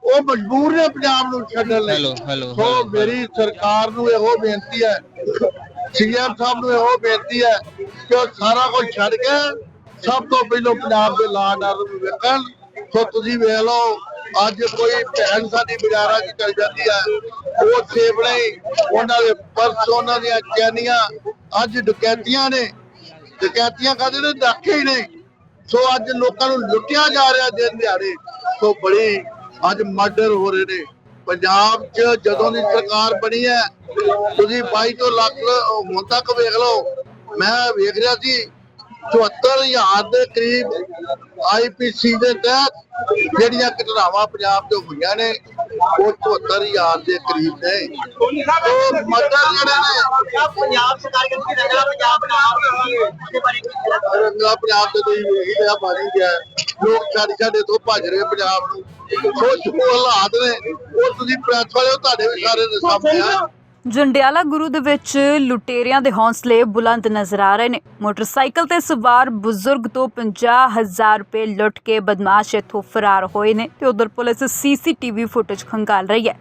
ਉਹ ਮਜਬੂਰ ਨੇ ਪੰਜਾਬ ਨੂੰ ਛੱਡਣ ਲਈ। ਸੋ ਮੇਰੀ ਸਰਕਾਰ ਨੂੰ ਇਹੋ ਬੇਨਤੀ ਹੈ ਸੀਐਮ ਸਾਹਿਬ ਨੂੰ ਇਹੋ ਬੇਨਤੀ ਹੈ ਕਿ ਉਹ ਸਾਰਾ ਕੁਝ ਛੱਡ ਕੇ ਸਭ ਤੋਂ ਪਹਿਲਾਂ ਪੰਜਾਬ ਦੇ ਲਾ ਡਰ ਨੂੰ ਵੇਖਣ ਸੋ ਤੁਸੀਂ ਵੇਖ ਲਓ, ਅੱਜ ਕੋਈ ਭੈਣ ਸਾਡੀ ਬਾਜ਼ਾਰਾਂ 'ਚ ਚਲ ਜਾਂਦੀ ਹੈ ਉਹ ਸੇਫ ਉਹਨਾਂ ਦੇ ਪਰਸ, ਉਹਨਾਂ ਦੀਆਂ ਚੈਨੀਆਂ, ਅੱਜ ਡਕੈਤੀਆਂ ਨੇ। ਡਕੈਤੀਆਂ ਕਰਦੇ ਨੇ? ਡਾਕੇ ਹੀ ਨੇ। ਸੋ ਅੱਜ ਲੋਕਾਂ ਨੂੰ ਲੁੱਟਿਆ ਜਾ ਰਿਹਾ ਦਿਨ ਦਿਹਾੜੇ। ਸੋ ਬੜੀ ਅੱਜ ਮਰਡਰ ਹੋ ਰਹੇ ਨੇ। ਪੰਜਾਬ 'ਚ ਜਦੋਂ ਦੀ ਸਰਕਾਰ ਬਣੀ ਹੈ, ਤੁਸੀਂ 22 ਤੋਂ ਲੱਖ, ਹੁਣ ਤੱਕ ਵੇਖ ਲਓ, ਮੈਂ ਵੇਖ ਰਿਹਾ ਸੀ 74000 ਦੇ ਕਰੀਬ ਆਈਪੀਸੀ ਦੇ ਤਹਿਤ ਜਿਹੜੀਆਂ ਘਟਨਾਵਾਂ ਪੰਜਾਬ 'ਚ ਹੋਈਆਂ ਨੇ, ਉਹ 74000 ਦੇ ਕਰੀਬ ਨੇ। ਉਹ ਮਰਡਰ ਜਿਹੜੇ ਨੇ ਪੰਜਾਬ ਸਰਕਾਰ ਕਹਿੰਦੀ ਰੰਗਲਾ ਪੰਜਾਬ ਬਣਾ ਉਹਦੇ ਪੰਜਾਬ ਤੇ ਤੁਸੀਂ ਵੇਖ ਲਿਆ ਬਣ ਗਿਆ ਲੋਕ ਛੱਡ ਛੱਡ ਤੋਂ ਭੱਜ ਰਹੇ ਪੰਜਾਬ ਨੂੰ। ਸੋ ਹਾਲਾਤ ਨੇ, ਉਹ ਤੁਸੀਂ ਪ੍ਰੈਸ ਵਾਲਿਓ ਤੁਹਾਡੇ ਵੀ ਸਾਰੇ ਦੇ ਸਾਹਮਣੇ ਆ। ਜੰਡਿਆਲਾ ਗੁਰੂ ਦੇ ਵਿੱਚ ਲੁਟੇਰਿਆਂ ਦੇ ਹੌਸਲੇ ਬੁਲੰਦ ਨਜ਼ਰ ਆ ਰਹੇ ਨੇ। ਮੋਟਰਸਾਈਕਲ ਤੇ ਸਵਾਰ ਬਜ਼ੁਰਗ ਤੋਂ 50000 ਰੁਪਏ ਲੁੱਟ ਕੇ ਬਦਮਾਸ਼ ਇੱਥੋਂ ਫਰਾਰ ਹੋਏ ਨੇ ਤੇ ਉਧਰ ਪੁਲਿਸ ਸੀਸੀਟੀਵੀ ਫੁਟੇਜ ਖੰਗਾਲ ਰਹੀ ਹੈ।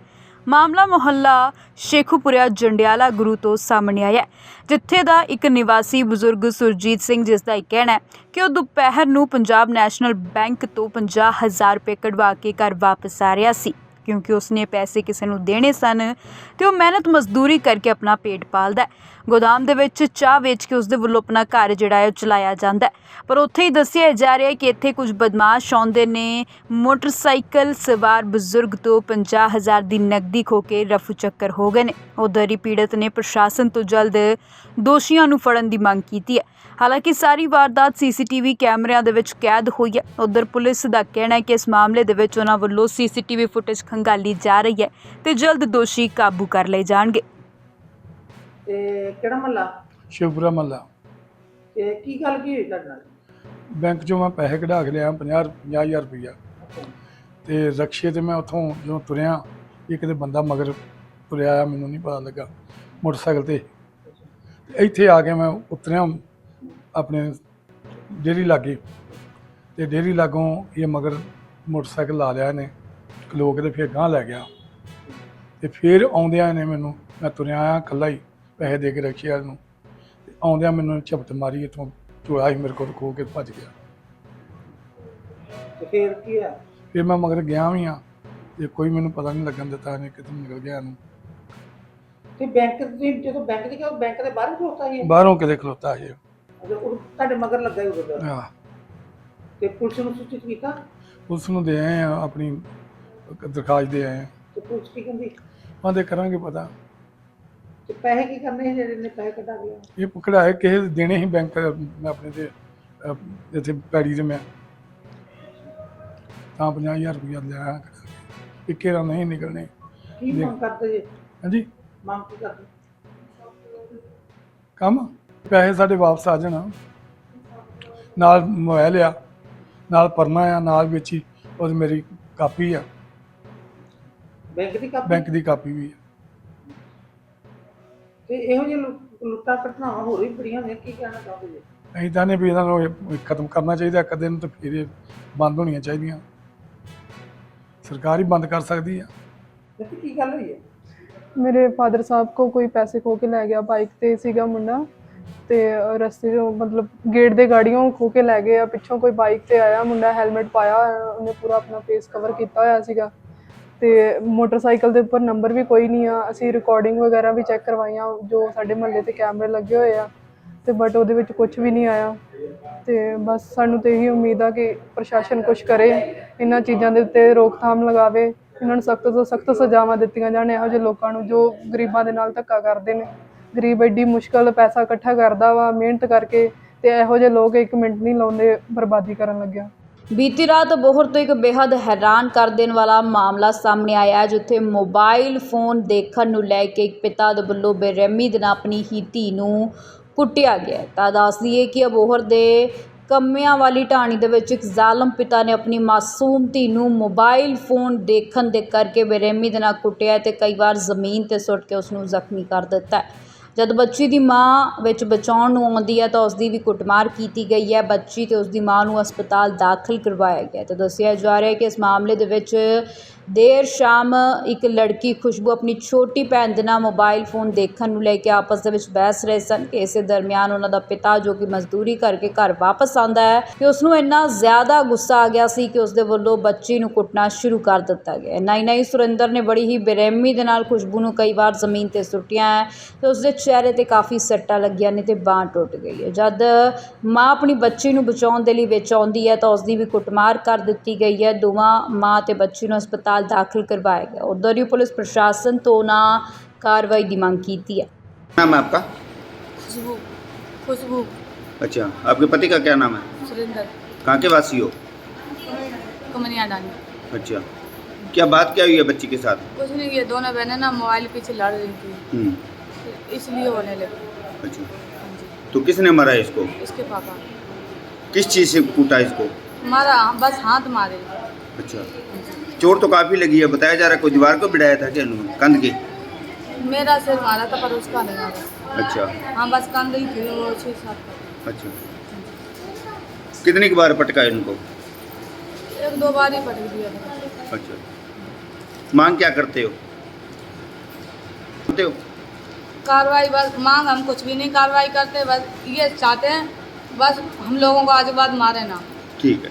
ਮਾਮਲਾ ਮੁਹੱਲਾ ਸ਼ੇਖੂਪੁਰਿਆ ਜੰਡਿਆਲਾ ਗੁਰੂ ਤੋਂ ਸਾਹਮਣੇ ਆਇਆ ਜਿੱਥੇ ਦਾ ਇੱਕ ਨਿਵਾਸੀ ਬਜ਼ੁਰਗ ਸੁਰਜੀਤ ਸਿੰਘ ਜਿਸ ਦਾ ਇਹ ਕਹਿਣਾ ਹੈ ਕਿ ਉਹ ਦੁਪਹਿਰ ਨੂੰ ਪੰਜਾਬ ਨੈਸ਼ਨਲ ਬੈਂਕ ਤੋਂ 50000 ਰੁਪਏ ਕਢਵਾ ਕੇ ਘਰ ਵਾਪਸ ਆ ਰਿਹਾ ਸੀ। ਕਿਉਂਕਿ ਉਸਨੇ ਪੈਸੇ ਕਿਸੇ ਨੂੰ ਦੇਣੇ ਸਨ ਤੇ ਉਹ ਮਿਹਨਤ ਮਜ਼ਦੂਰੀ ਕਰਕੇ ਆਪਣਾ ਪੇਟ ਪਾਲਦਾ ਹੈ। ਗੋਦਾਮ ਦੇ ਵਿੱਚ ਚਾਹ ਵੇਚ ਕੇ ਉਸਦੇ ਵੱਲੋਂ ਆਪਣਾ ਘਰ ਜਿਹੜਾ ਹੈ ਉਹ ਚਲਾਇਆ ਜਾਂਦਾ ਹੈ। ਪਰ ਉੱਥੇ ਹੀ ਦੱਸਿਆ ਜਾ ਰਿਹਾ ਹੈ ਕਿ ਇੱਥੇ ਕੁਝ ਬਦਮਾਸ਼ ਆਉਂਦੇ ਨੇ। ਮੋਟਰਸਾਈਕਲ ਸਵਾਰ ਬਜ਼ੁਰਗ ਤੋਂ 50000 ਦੀ ਨਕਦੀ ਖੋ ਕੇ ਰਫੂ ਚੱਕਰ ਹੋ ਗਏ ਨੇ। ਉਧਰ ਹੀ ਪੀੜਤ ਨੇ ਪ੍ਰਸ਼ਾਸਨ ਤੋਂ ਜਲਦ ਦੋਸ਼ੀਆਂ ਨੂੰ ਫੜਨ ਦੀ ਮੰਗ ਕੀਤੀ ਹੈ। ਹਾਲਾਂਕਿ ਸਾਰੀ ਵਾਰਦਾਤ ਸੀਸੀਟੀਵੀ ਕੈਮਰਿਆਂ ਦੇ ਵਿੱਚ ਕੈਦ ਹੋਈ ਹੈ। ਉਧਰ ਪੁਲਿਸ ਦਾ ਕਹਿਣਾ ਹੈ ਕਿ ਇਸ ਮਾਮਲੇ ਦੇ ਵਿੱਚ ਉਹਨਾਂ ਵੱਲੋਂ ਸੀਸੀਟੀਵੀ ਫੁਟੇਜ ਖੰਗਾਲੀ ਜਾ ਰਹੀ ਹੈ ਤੇ ਜਲਦ ਦੋਸ਼ੀ ਕਾਬੂ ਕਰ ਲਏ ਜਾਣਗੇ। ਤੇ ਕਿਹੜਾ ਮਹੱਲਾ? ਸ਼ਿਵਪੁਰਾ ਮਹੱਲਾ। ਤੇ ਕੀ ਗੱਲ ਕੀ ਹੋਈ ਤੁਹਾਡੇ ਨਾਲ? ਬੈਂਕ 'ਚੋਂ ਮੈਂ ਪੈਸੇ ਕਢਾ ਕੇ ਲਿਆ 50 50000 ਰੁਪਈਆ। ਤੇ ਰਕਸ਼ੇ ਤੇ ਮੈਂ ਉੱਥੋਂ ਜਦੋਂ ਤੁਰਿਆ ਇੱਕ ਤੇ ਬੰਦਾ ਮਗਰ ਤੁਰਿਆ ਮੈਨੂੰ ਨਹੀਂ ਪਤਾ ਲੱਗਾ ਮੋਟਰਸਾਈਕਲ ਤੇ। ਤੇ ਇੱਥੇ ਆ ਕੇ ਮੈਂ ਉਤਰਿਆ ਆਪਣੇ ਡੇਰੀ ਲਾਗੇ। ਤੇ ਡੇਰੀ ਲਾਗੋਂ ਇਹ ਮਗਰ ਮੋਟਰਸਾਈਕਲ ਲਾ ਲਿਆ ਇਹਨੇ ਖਲੋ ਕੇ ਤੇ ਫਿਰ ਗਾਂਹ ਲੈ ਗਿਆ। ਤੇ ਫਿਰ ਆਉਂਦਿਆਂ ਇਹਨੇ ਮੈਨੂੰ ਮੈਂ ਤੁਰਿਆ ਆਇਆ ਇਕੱਲਾ ਹੀ ਪੈਸੇ ਦੇ ਕੇ ਵਾਲੇ ਨੂੰ। ਤੇ ਆਉਂਦਿਆਂ ਮੈਨੂੰ ਝਪਟ ਮਾਰੀ ਇੱਥੋਂ ਚੋਲਾ ਹੀ ਮੇਰੇ ਕੋਲ ਖੋ ਕੇ ਭੱਜ ਗਿਆ। ਤੇ ਫੇਰ ਕੀ ਹੋਇਆ? ਫਿਰ ਮੈਂ ਮਗਰ ਗਿਆ ਵੀ ਆ ਤੇ ਕੋਈ ਮੈਨੂੰ ਪਤਾ ਨਹੀਂ ਲੱਗਣ ਦਿੱਤਾ ਇਹਨੇ ਕਿੱਥੋਂ ਨਿਕਲ ਗਿਆ ਇਹਨੂੰ। ਤੇ ਬੈਂਕ ਦੇ ਜਦੋਂ ਬੈਂਕ ਦੇ ਕਿਹਾ ਬੈਂਕ ਦੇ ਬਾਹਰ ਖਲੋਤਾ ਸੀ ਬਾਹਰੋਂ ਕਿਤੇ ਖਲੋਤਾ ਇਹ। ਅਜੇ ਉਹ ਤੁਹਾਡੇ ਮਗਰ ਲੱਗਾ ਹੀ ਉਦੋਂ ਆ ਤੇ ਪੁਲਿਸ ਨੂੰ ਸੂਚਿਤ ਕੀਤਾ? ਉਸ ਨੂੰ ਦੇ ਆਏ ਆ ਆਪਣੀ ਦਰਖਾਸਤ ਦੇ ਆਏ ਆ। ਤੇ ਪੁਲਿਸ ਕੀ ਕਹਿੰਦੀ? ਆਂਦੇ ਕਰਾਂਗੇ ਪਤਾ। ਤੇ ਪੈਸੇ ਕੀ ਕਰਨੇ ਸੀ ਜਿਹੜੇ ਨੇ ਪੈਸੇ ਕਢਾ ਲਿਆ ਇਹ ਪਕੜਾਏ ਕਿਸੇ ਦੇ ਦੇਣੇ ਸੀ ਬੈਂਕ ਮੈਂ ਆਪਣੇ ਤੇ ਅਹ, ਇੱਥੇ ਪੈੜੀ ਤੇ ਮੈਂ। ਤਾਂ 50000 ਰੁਪਇਆ ਲਿਆ ਇੱਕੇ ਰਾਂ ਨਹੀਂ ਨਿਕਲਣੇ। ਕੀ ਦੇਖ। ਮੰਗ ਕਰਦੇ ਜੀ? ਹਾਂਜੀ। ਮੰਗ ਕੀ ਕਰਦੇ? ਕੰਮ? ਪੈਸੇ ਸਾਡੇ ਵਾਪਸ ਆ ਜਾਣ। ਨਾਲ ਮੋਬਾਈਲ ਆ ਨਾਲ ਪਰਨਾ ਆ ਨਾਲ ਵਿੱਚ ਹੀ ਉਹ ਮੇਰੀ ਕਾਪੀ ਆ। ਬੈਂਕ ਦੀ ਕਾਪੀ? ਬੈਂਕ ਦੀ ਕਾਪੀ ਵੀ ਆ। ਤੇ ਇਹੋ ਜਿਹੇ ਲੁੱਟਾਂ ਘਟਨਾਵਾਂ ਹੋਰ ਵੀ ਬੜੀਆਂ ਨੇ ਕੀ ਕਹਿਣਾ ਚਾਹੁੰਦੇ ਜੀ ਅਸੀਂ ਤਾਂ ਨੇ ਵੀ ਇਹਨਾਂ ਨੂੰ ਇਹ ਖਤਮ ਕਰਨਾ ਚਾਹੀਦਾ ਕਦੇ ਨੂੰ ਤਾਂ ਫਿਰ ਇਹ ਬੰਦ ਹੋਣੀਆਂ ਚਾਹੀਦੀਆਂ। ਸਰਕਾਰ ਹੀ ਬੰਦ ਕਰ ਸਕਦੀ ਆ। ਤੇ ਕੀ ਗੱਲ ਹੋਈ ਹੈ? ਮੇਰੇ ਫਾਦਰ ਸਾਹਿਬ ਕੋ ਕੋਈ ਪੈਸੇ ਖੋ ਕੇ ਲੈ ਗਿਆ ਬਾਈਕ ਤੇ ਸੀਗਾ ਮੁੰਡਾ। ਤੇ ਰਸਤੇ 'ਚੋਂ ਮਤਲਬ ਗੇਟ ਦੇ ਗਾੜੀਆਂ ਖੋ ਕੇ ਲੈ ਗਏ ਆ ਪਿੱਛੋਂ ਕੋਈ ਬਾਈਕ ਤੇ ਆਇਆ ਮੁੰਡਾ ਹੈਲਮਟ ਪਾਇਆ ਹੋਇਆ, ਉਹਨੇ ਪੂਰਾ ਆਪਣਾ ਫੇਸ ਕਵਰ ਕੀਤਾ ਹੋਇਆ ਸੀਗਾ। ਤੇ ਮੋਟਰਸਾਈਕਲ ਦੇ ਉੱਪਰ ਨੰਬਰ ਵੀ ਕੋਈ ਨਹੀਂ ਆ ਅਸੀਂ ਰਿਕਾਰਡਿੰਗ ਵਗੈਰਾ ਵੀ ਚੈੱਕ ਕਰਵਾਈਆਂ ਜੋ ਸਾਡੇ ਮਹੱਲੇ ਤੇ ਕੈਮਰੇ ਲੱਗੇ ਹੋਏ ਆ ਤੇ ਬਟ ਉਹਦੇ ਵਿੱਚ ਕੁਝ ਵੀ ਨਹੀਂ ਆਇਆ। ਤੇ ਬਸ ਸਾਨੂੰ ਤੇ ਇਹੀ ਉਮੀਦ ਆ ਕਿ ਪ੍ਰਸ਼ਾਸਨ ਕੁਝ ਕਰੇ ਇਹਨਾਂ ਚੀਜ਼ਾਂ ਦੇ ਉੱਤੇ ਰੋਕਥਾਮ ਲਗਾਵੇ ਇਹਨਾਂ ਨੂੰ ਸਖਤ ਤੋਂ ਸਖਤ ਸਜ਼ਾਵਾਂ ਦਿੱਤੀਆਂ ਜਾਣ ਇਹੋ ਜਿਹੇ ਲੋਕਾਂ ਨੂੰ ਜੋ ਗਰੀਬਾਂ ਦੇ ਨਾਲ ਧੱਕਾ ਕਰਦੇ ਨੇ। ਗਰੀਬ ਐਡੀ ਮੁਸ਼ਕਲ ਪੈਸਾ ਇਕੱਠਾ ਕਰਦਾ ਵਾ ਮਿਹਨਤ ਕਰਕੇ ਤੇ ਇਹੋ ਜਿਹੇ ਲੋਕ ਇੱਕ ਮਿੰਟ ਨਹੀਂ ਲਾਉਂਦੇ ਬਰਬਾਦੀ ਕਰਨ ਲੱਗਿਆ ਬੀਤੀ ਰਾਤ ਬੋਹਰ ਤੋਂ ਇੱਕ ਬੇहद ਹੈਰਾਨ ਕਰ ਦੇਣ ਵਾਲਾ ਮਾਮਲਾ ਸਾਹਮਣੇ ਆਇਆ ਹੈ, ਜਿੱਥੇ ਮੋਬਾਈਲ ਫੋਨ ਦੇਖਣ ਨੂੰ ਲੈ ਕੇ ਇੱਕ ਪਿਤਾ ਦੇ ਵੱਲੋਂ ਬੇਰਹਿਮੀ ਦੇ ਨਾਲ ਆਪਣੀ ਹੀ ਧੀ ਨੂੰ ਕੁੱਟਿਆ ਗਿਆ ਹੈ। ਤਾਂ ਦੱਸ ਦਈਏ ਕਿ ਅਬੋਹਰ ਦੇ ਕੰਮਿਆਂ ਵਾਲੀ ਢਾਣੀ ਦੇ ਵਿੱਚ ਇੱਕ ਜ਼ਾਲਮ ਪਿਤਾ ਨੇ ਆਪਣੀ ਮਾਸੂਮ ਧੀ ਨੂੰ ਮੋਬਾਈਲ ਫੋਨ ਦੇਖਣ ਦੇ ਕਰਕੇ ਬੇਰਹਿਮੀ ਦੇ ਨਾਲ ਕੁੱਟਿਆ ਤੇ ਕਈ ਵਾਰ ਜ਼ਮੀਨ ਤੇ ਸੁੱਟ ਕੇ ਉਸ ਨੂੰ ਜ਼ਖਮੀ ਕਰ ਦਿੱਤਾ ਹੈ। ਜਦ ਬੱਚੀ ਦੀ ਮਾਂ ਵਿੱਚ ਬਚਾਉਣ ਨੂੰ ਆਉਂਦੀ ਹੈ ਤਾਂ ਉਸ ਦੀ ਵੀ ਕੁੱਟਮਾਰ ਕੀਤੀ ਗਈ ਹੈ। ਬੱਚੀ ਅਤੇ ਉਸ ਦੀ ਮਾਂ ਨੂੰ ਹਸਪਤਾਲ ਦਾਖਲ ਕਰਵਾਇਆ ਗਿਆ ਹੈ। ਦੱਸਿਆ ਜਾ ਰਿਹਾ ਕਿ ਇਸ ਮਾਮਲੇ ਦੇ ਵਿੱਚ ਦੇਰ ਸ਼ਾਮ ਇੱਕ ਲੜਕੀ ਖੁਸ਼ਬੂ ਆਪਣੀ ਛੋਟੀ ਭੈਣ ਦੇ ਨਾਲ ਮੋਬਾਈਲ ਫੋਨ ਦੇਖਣ ਨੂੰ ਲੈ ਕੇ ਆਪਸ ਦੇ ਵਿੱਚ ਬਹਿਸ ਰਹੇ ਸਨ ਕਿ ਇਸੇ ਦਰਮਿਆਨ ਉਹਨਾਂ ਦਾ ਪਿਤਾ ਜੋ ਕਿ ਮਜ਼ਦੂਰੀ ਕਰਕੇ ਘਰ ਵਾਪਸ ਆਂਦਾ ਹੈ, ਕਿ ਉਸ ਨੂੰ ਇੰਨਾ ਜ਼ਿਆਦਾ ਗੁੱਸਾ ਆ ਗਿਆ ਸੀ ਕਿ ਉਸ ਦੇ ਵੱਲੋਂ ਬੱਚੀ ਨੂੰ ਕੁੱਟਣਾ ਸ਼ੁਰੂ ਕਰ ਦਿੱਤਾ ਗਿਆ ਨਹੀਂ ਨਹੀਂ, ਸੁਰਿੰਦਰ ਨੇ ਬੜੀ ਹੀ ਬੇਰਹਿਮੀ ਦੇ ਨਾਲ ਖੁਸ਼ਬੂ ਨੂੰ ਕਈ ਵਾਰ ਜ਼ਮੀਨ ਤੇ ਸੁੱਟਿਆ ਹੈ ਤੇ ਉਸ ਦੇ ਚਿਹਰੇ ਤੇ ਕਾਫੀ ਸੱਟਾਂ ਲੱਗੀਆਂ ਨੇ ਤੇ ਬਾਂਹ ਟੁੱਟ ਗਈ ਹੈ। ਜਦ ਮਾਂ ਆਪਣੀ ਬੱਚੀ ਨੂੰ ਬਚਾਉਣ ਦੇ ਲਈ ਵਿੱਚ ਆਉਂਦੀ ਹੈ ਤਾਂ ਉਸ ਦੀ ਵੀ ਕੁੱਟਮਾਰ ਕਰ ਦਿੱਤੀ ਗਈ ਹੈ। ਦੋਵਾਂ ਮਾਂ ਤੇ ਬੱਚੀ ਨੂੰ ਹਸਪਤਾਲ मामला दाखिल करवाया गया। और दरियो पुलिस प्रशासन तो ना कार्रवाई की मांग की थी नाम है आपका? खुशबू। खुशबू। अच्छा आपके पति का क्या नाम है? सुरेंद्र। कहाँ के वासी हो? कमनिया डानी अच्छा क्या बात क्या हुई है बच्ची के साथ? कुछ नहीं ये दोनों बहनें ना मोबाइल पीछे लड़ रही थी। हम्म। इसलिए होने लगे। अच्छा। हाँ तो किसने मारा इसको? इसके पापा। किस चीज़ से कूटा इसको? मारा बस हाथ मारे। अच्छा। हाँ चोट तो काफ़ी लगी है बताया जा रहा है कोई दीवार को बिड़ाया था क्या कंध के? मेरा सिर मारा था पर उसका नहीं मारा। अच्छा। हाँ बस कंध ही थी वो छह सात। अच्छा। कितनी बार पटका है इनको? एक दो बार ही पटक दिया था। अच्छा। मांग क्या करते हो? करते हो? कार्रवाई बस मांग हम कुछ भी नहीं कार्रवाई करते बस ये चाहते हैं बस हम लोगों को आज बाद मारे ना। ठीक है।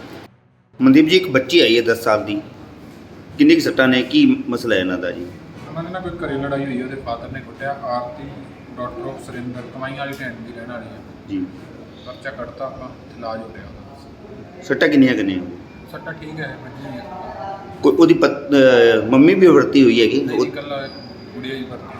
मनदीप जी एक बच्ची आई है दस साल की ਕਿੰਨੀ ਕੁ ਸੱਟਾਂ ਨੇ? ਕੀ ਮਸਲਾ ਹੈ ਇਹਨਾਂ ਦਾ ਜੀ? ਉਹਨਾਂ ਨੇ ਨਾ ਕੋਈ ਘਰੇ ਲੜਾਈ ਹੋਈ ਉਹਦੇ ਫਾਦਰ ਨੇ ਕੁੱਟਿਆ। ਆਰਤੀ ਡਾਕਟਰ ਆਫ ਸੁਰਿੰਦਰ ਕਮਾਈਆਂ ਵਾਲੀ ਟੈਂਟ ਦੀ ਰਹਿਣ ਵਾਲੀ ਹੈ ਜੀ। ਪਰਚਾ ਕੱਢਤਾ ਆਪਾਂ ਇਲਾਜ ਹੋ ਰਿਹਾ ਉਹਦਾ। ਸੱਟਾਂ ਕਿੰਨੀਆਂ ਕਿੰਨੀਆਂ ਸੱਟਾ ਠੀਕ ਹੈ ਵੱਜੀ ਹੈ ਕੋਈ ਉਹਦੀ ਪਤ- ਅਹ ਮੰਮੀ ਵੀ ਵਰਤੀ ਹੋਈ ਹੈਗੀ? ਨਹੀਂ ਉਹ- ਜੀ ਇਕੱਲਾ ਕੁੜੀ ਹੀ ਵਰਤੀ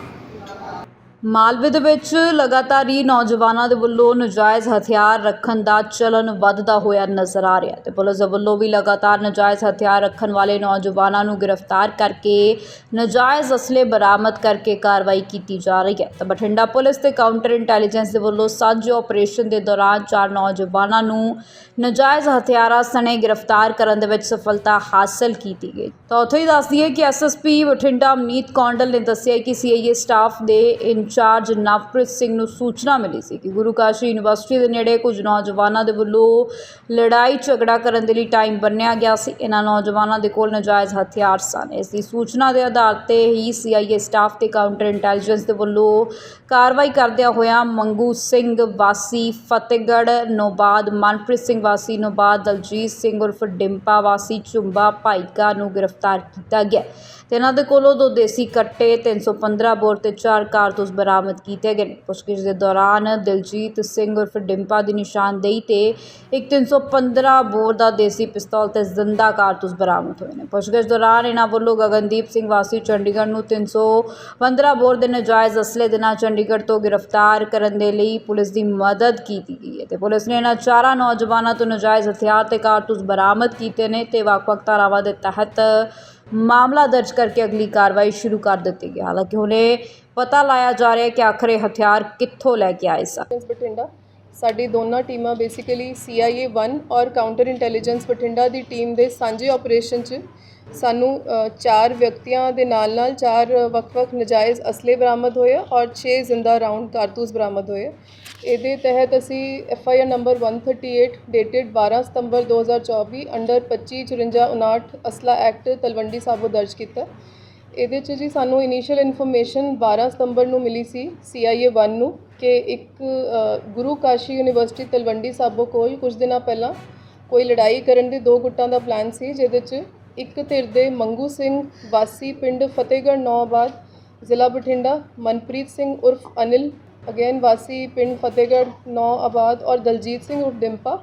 ਮਾਲਵੇ ਦੇ ਵਿੱਚ ਲਗਾਤਾਰ ਹੀ ਨੌਜਵਾਨਾਂ ਦੇ ਵੱਲੋਂ ਨਜਾਇਜ਼ ਹਥਿਆਰ ਰੱਖਣ ਦਾ ਚਲਨ ਵੱਧਦਾ ਹੋਇਆ ਨਜ਼ਰ ਆ ਰਿਹਾ ਹੈ ਤੇ ਪੁਲਿਸ ਦੇ ਵੱਲੋਂ ਵੀ ਲਗਾਤਾਰ ਨਜਾਇਜ਼ ਹਥਿਆਰ ਰੱਖਣ ਵਾਲੇ ਨੌਜਵਾਨਾਂ ਨੂੰ ਗ੍ਰਿਫਤਾਰ ਕਰਕੇ ਨਜਾਇਜ਼ ਅਸਲੇ ਬਰਾਮਦ ਕਰਕੇ ਕਾਰਵਾਈ ਕੀਤੀ ਜਾ ਰਹੀ ਹੈ। ਤਾਂ ਬਠਿੰਡਾ ਪੁਲਿਸ ਤੇ ਕਾਊਂਟਰ ਇੰਟੈਲੀਜੈਂਸ ਦੇ ਵੱਲੋਂ ਸਾਂਝੇ ਆਪਰੇਸ਼ਨ ਦੇ ਦੌਰਾਨ ਚਾਰ ਨੌਜਵਾਨਾਂ ਨੂੰ ਨਜਾਇਜ਼ ਹਥਿਆਰਾਂ ਸਣੇ ਗ੍ਰਿਫਤਾਰ ਕਰਨ ਦੇ ਵਿੱਚ ਸਫਲਤਾ ਹਾਸਲ ਕੀਤੀ ਗਈ। ਤਾਂ ਉੱਥੇ ਹੀ ਦੱਸਦੀ ਹੈ ਕਿ ਐਸਐਸਪੀ ਬਠਿੰਡਾ ਅਮਨੀਤ ਕੌਂਡਲ ਨੇ ਦੱਸਿਆ ਕਿ ਸੀਆਈਏ ਸਟਾਫ ਦੇ ਇਨ ਇੰਚਾਰਜ ਨਵਪ੍ਰੀਤ ਸਿੰਘ ਨੂੰ ਸੂਚਨਾ ਮਿਲੀ ਸੀ ਕਿ ਗੁਰੂ ਕਾਸ਼ੀ ਯੂਨੀਵਰਸਿਟੀ ਦੇ ਨੇੜੇ ਕੁਝ ਨੌਜਵਾਨਾਂ ਦੇ ਵੱਲੋਂ ਲੜਾਈ ਝਗੜਾ ਕਰਨ ਦੇ ਲਈ ਟਾਈਮ ਬੰਨਿਆ ਗਿਆ ਸੀ। ਇਹਨਾਂ ਨੌਜਵਾਨਾਂ ਦੇ ਕੋਲ ਨਜਾਇਜ਼ ਹਥਿਆਰ ਸਨ। ਇਸ ਦੀ ਸੂਚਨਾ ਦੇ ਆਧਾਰ ਤੇ ਹੀ ਸੀਆਈਏ ਸਟਾਫ ਤੇ ਕਾਊਂਟਰ ਇੰਟੈਲੀਜੈਂਸ ਦੇ ਵੱਲੋਂ ਕਾਰਵਾਈ ਕਰਦਿਆਂ ਹੋਇਆ ਮੰਗੂ ਸਿੰਘ ਵਾਸੀ, ਫਤਿਹਗੜ੍ਹ ਨੋਬਾਦ, ਮਨਪ੍ਰੀਤ ਸਿੰਘ ਵਾਸੀ ਨੋਬਾਦ, ਦਲਜੀਤ ਸਿੰਘ ਉਰਫ ਡਿੰਪਾ ਵਾਸੀ, ਝੁੰਬਾ ਭਾਈਕਾ ਨੂੰ ਗ੍ਰਿਫਤਾਰ ਕੀਤਾ ਗਿਆ। ਤੇ ਇਹਨਾਂ ਦੇ ਕੋਲੋਂ ਦੋ ਦੇਸੀ ਕੱਟੇ 315 ਬੋਰ ਤੇ ਚਾਰ ਕਾਰਤੂਸ ਬਰਾਮਦ ਕੀਤੇ ਗਏ। ਨੇ ਪੁੱਛਗਿੱਛ ਦੇ ਦੌਰਾਨ ਦਿਲਜੀਤ ਸਿੰਘ ਉਰਫ ਡਿੰਪਾ ਦੀ ਨਿਸ਼ਾਨਦੇਹੀ ਤੇ ਇੱਕ 315 ਬੋਰ ਦਾ ਦੇਸੀ ਪਿਸਤੌਲ ਤੇ ਜ਼ਿੰਦਾ ਕਾਰਤੂਸ ਬਰਾਮਦ ਹੋਏ ਨੇ। ਪੁੱਛਗਿੱਛ ਦੌਰਾਨ ਇਹਨਾਂ ਵੱਲੋਂ ਗਗਨਦੀਪ ਸਿੰਘ ਵਾਸੀ ਚੰਡੀਗੜ੍ਹ ਨੂੰ 315 ਬੋਰ ਦੇ ਨਜਾਇਜ਼ ਅਸਲੇ ਦੇ ਨਾਲ ਚੰਡੀਗੜ੍ਹ ਤੋਂ ਗ੍ਰਿਫਤਾਰ ਕਰਨ ਦੇ ਲਈ ਪੁਲਿਸ ਦੀ ਮਦਦ ਕੀਤੀ ਗਈ ਹੈ ਤੇ ਪੁਲਿਸ ਨੇ ਇਹਨਾਂ ਚਾਰਾਂ ਨੌਜਵਾਨਾਂ ਤੋਂ ਨਜਾਇਜ਼ ਹਥਿਆਰ ਤੇ ਕਾਰਤੂਸ ਬਰਾਮਦ ਕੀਤੇ ਨੇ ਤੇ ਵੱਖ-ਵੱਖ ਧਾਰਾਵਾਂ ਦੇ ਤਹਿਤ ਮਾਮਲਾ ਦਰਜ ਕਰਕੇ ਅਗਲੀ ਕਾਰਵਾਈ ਸ਼ੁਰੂ ਕਰ ਦਿੱਤੀ ਗਈ ਹਾਲਾਂਕਿ ਹੁਣੇ ਪਤਾ ਲਾਇਆ ਜਾ ਰਿਹਾ ਹੈ ਕਿ ਆਖਰ ਇਹ ਹਥਿਆਰ ਕਿੱਥੋਂ ਲੈ ਕੇ ਆਏ ਸਨ ਬਠਿੰਡਾ ਸਾਡੀ ਦੋਨਾਂ ਟੀਮਾਂ ਬੇਸਿਕਲੀ CIA 1 ਔਰ ਕਾਊਂਟਰ ਇੰਟੈਲੀਜੈਂਸ ਬਠਿੰਡਾ ਦੀ ਟੀਮ ਦੇ ਸਾਂਝੇ ਆਪਰੇਸ਼ਨ 'ਚ ਸਾਨੂੰ ਅ, ਚਾਰ ਵਿਅਕਤੀਆਂ ਦੇ ਨਾਲ ਨਾਲ ਚਾਰ ਵੱਖ-ਵੱਖ ਨਜਾਇਜ਼ ਅਸਲੇ ਬਰਾਮਦ ਹੋਏ ਆ ਔਰ 6 ਜ਼ਿੰਦਾ ਰਾਉਂਡ ਕਾਰਤੂਸ ਬਰਾਮਦ ਹੋਏ ਆ। ਇਹਦੇ ਤਹਿਤ ਅਸੀਂ F I R number 138 dated 12 ਸਤੰਬਰ 2024 ਅੰਡਰ 2554 ਅਸਲਾ ਐਕਟ ਤਲਵੰਡੀ ਸਾਬੋ ਦਰਜ ਕੀਤਾ। ਇਹਦੇ 'ਚ ਜੀ ਸਾਨੂੰ ਇਨੀਸ਼ੀਅਲ ਇਨਫੋਰਮੇਸ਼ਨ 12 ਸਤੰਬਰ ਨੂੰ ਮਿਲੀ ਸੀ CIA 1 ਨੂੰ ਕਿ ਇੱਕ ਗੁਰੂ ਕਾਸ਼ੀ ਯੂਨੀਵਰਸਿਟੀ ਤਲਵੰਡੀ ਸਾਬੋ ਕੋਲ ਕੁਝ ਦਿਨਾਂ ਪਹਿਲਾਂ ਕੋਈ ਲੜਾਈ ਕਰਨ ਦੇ ਦੋ ਗੁੱਟਾਂ ਦਾ ਪਲਾਨ ਸੀ, ਜਿਹਦੇ 'ਚ ਇੱਕ ਧਿਰ ਦੇ ਮੰਗੂ ਸਿੰਘ ਵਾਸੀ ਪਿੰਡ ਫਤਿਹਗੜ੍ਹ ਨੌਬਾਦ ਜ਼ਿਲ੍ਹਾ ਬਠਿੰਡਾ, ਮਨਪ੍ਰੀਤ ਸਿੰਘ ਉਰਫ ਅਨਿਲ ਅਗੇਨ ਵਾਸੀ ਪਿੰਡ ਫਤਿਹਗੜ੍ਹ ਨੌਆਬਾਦ ਔਰ ਦਲਜੀਤ ਸਿੰਘ ਉਰਫ ਡਿੰਪਾ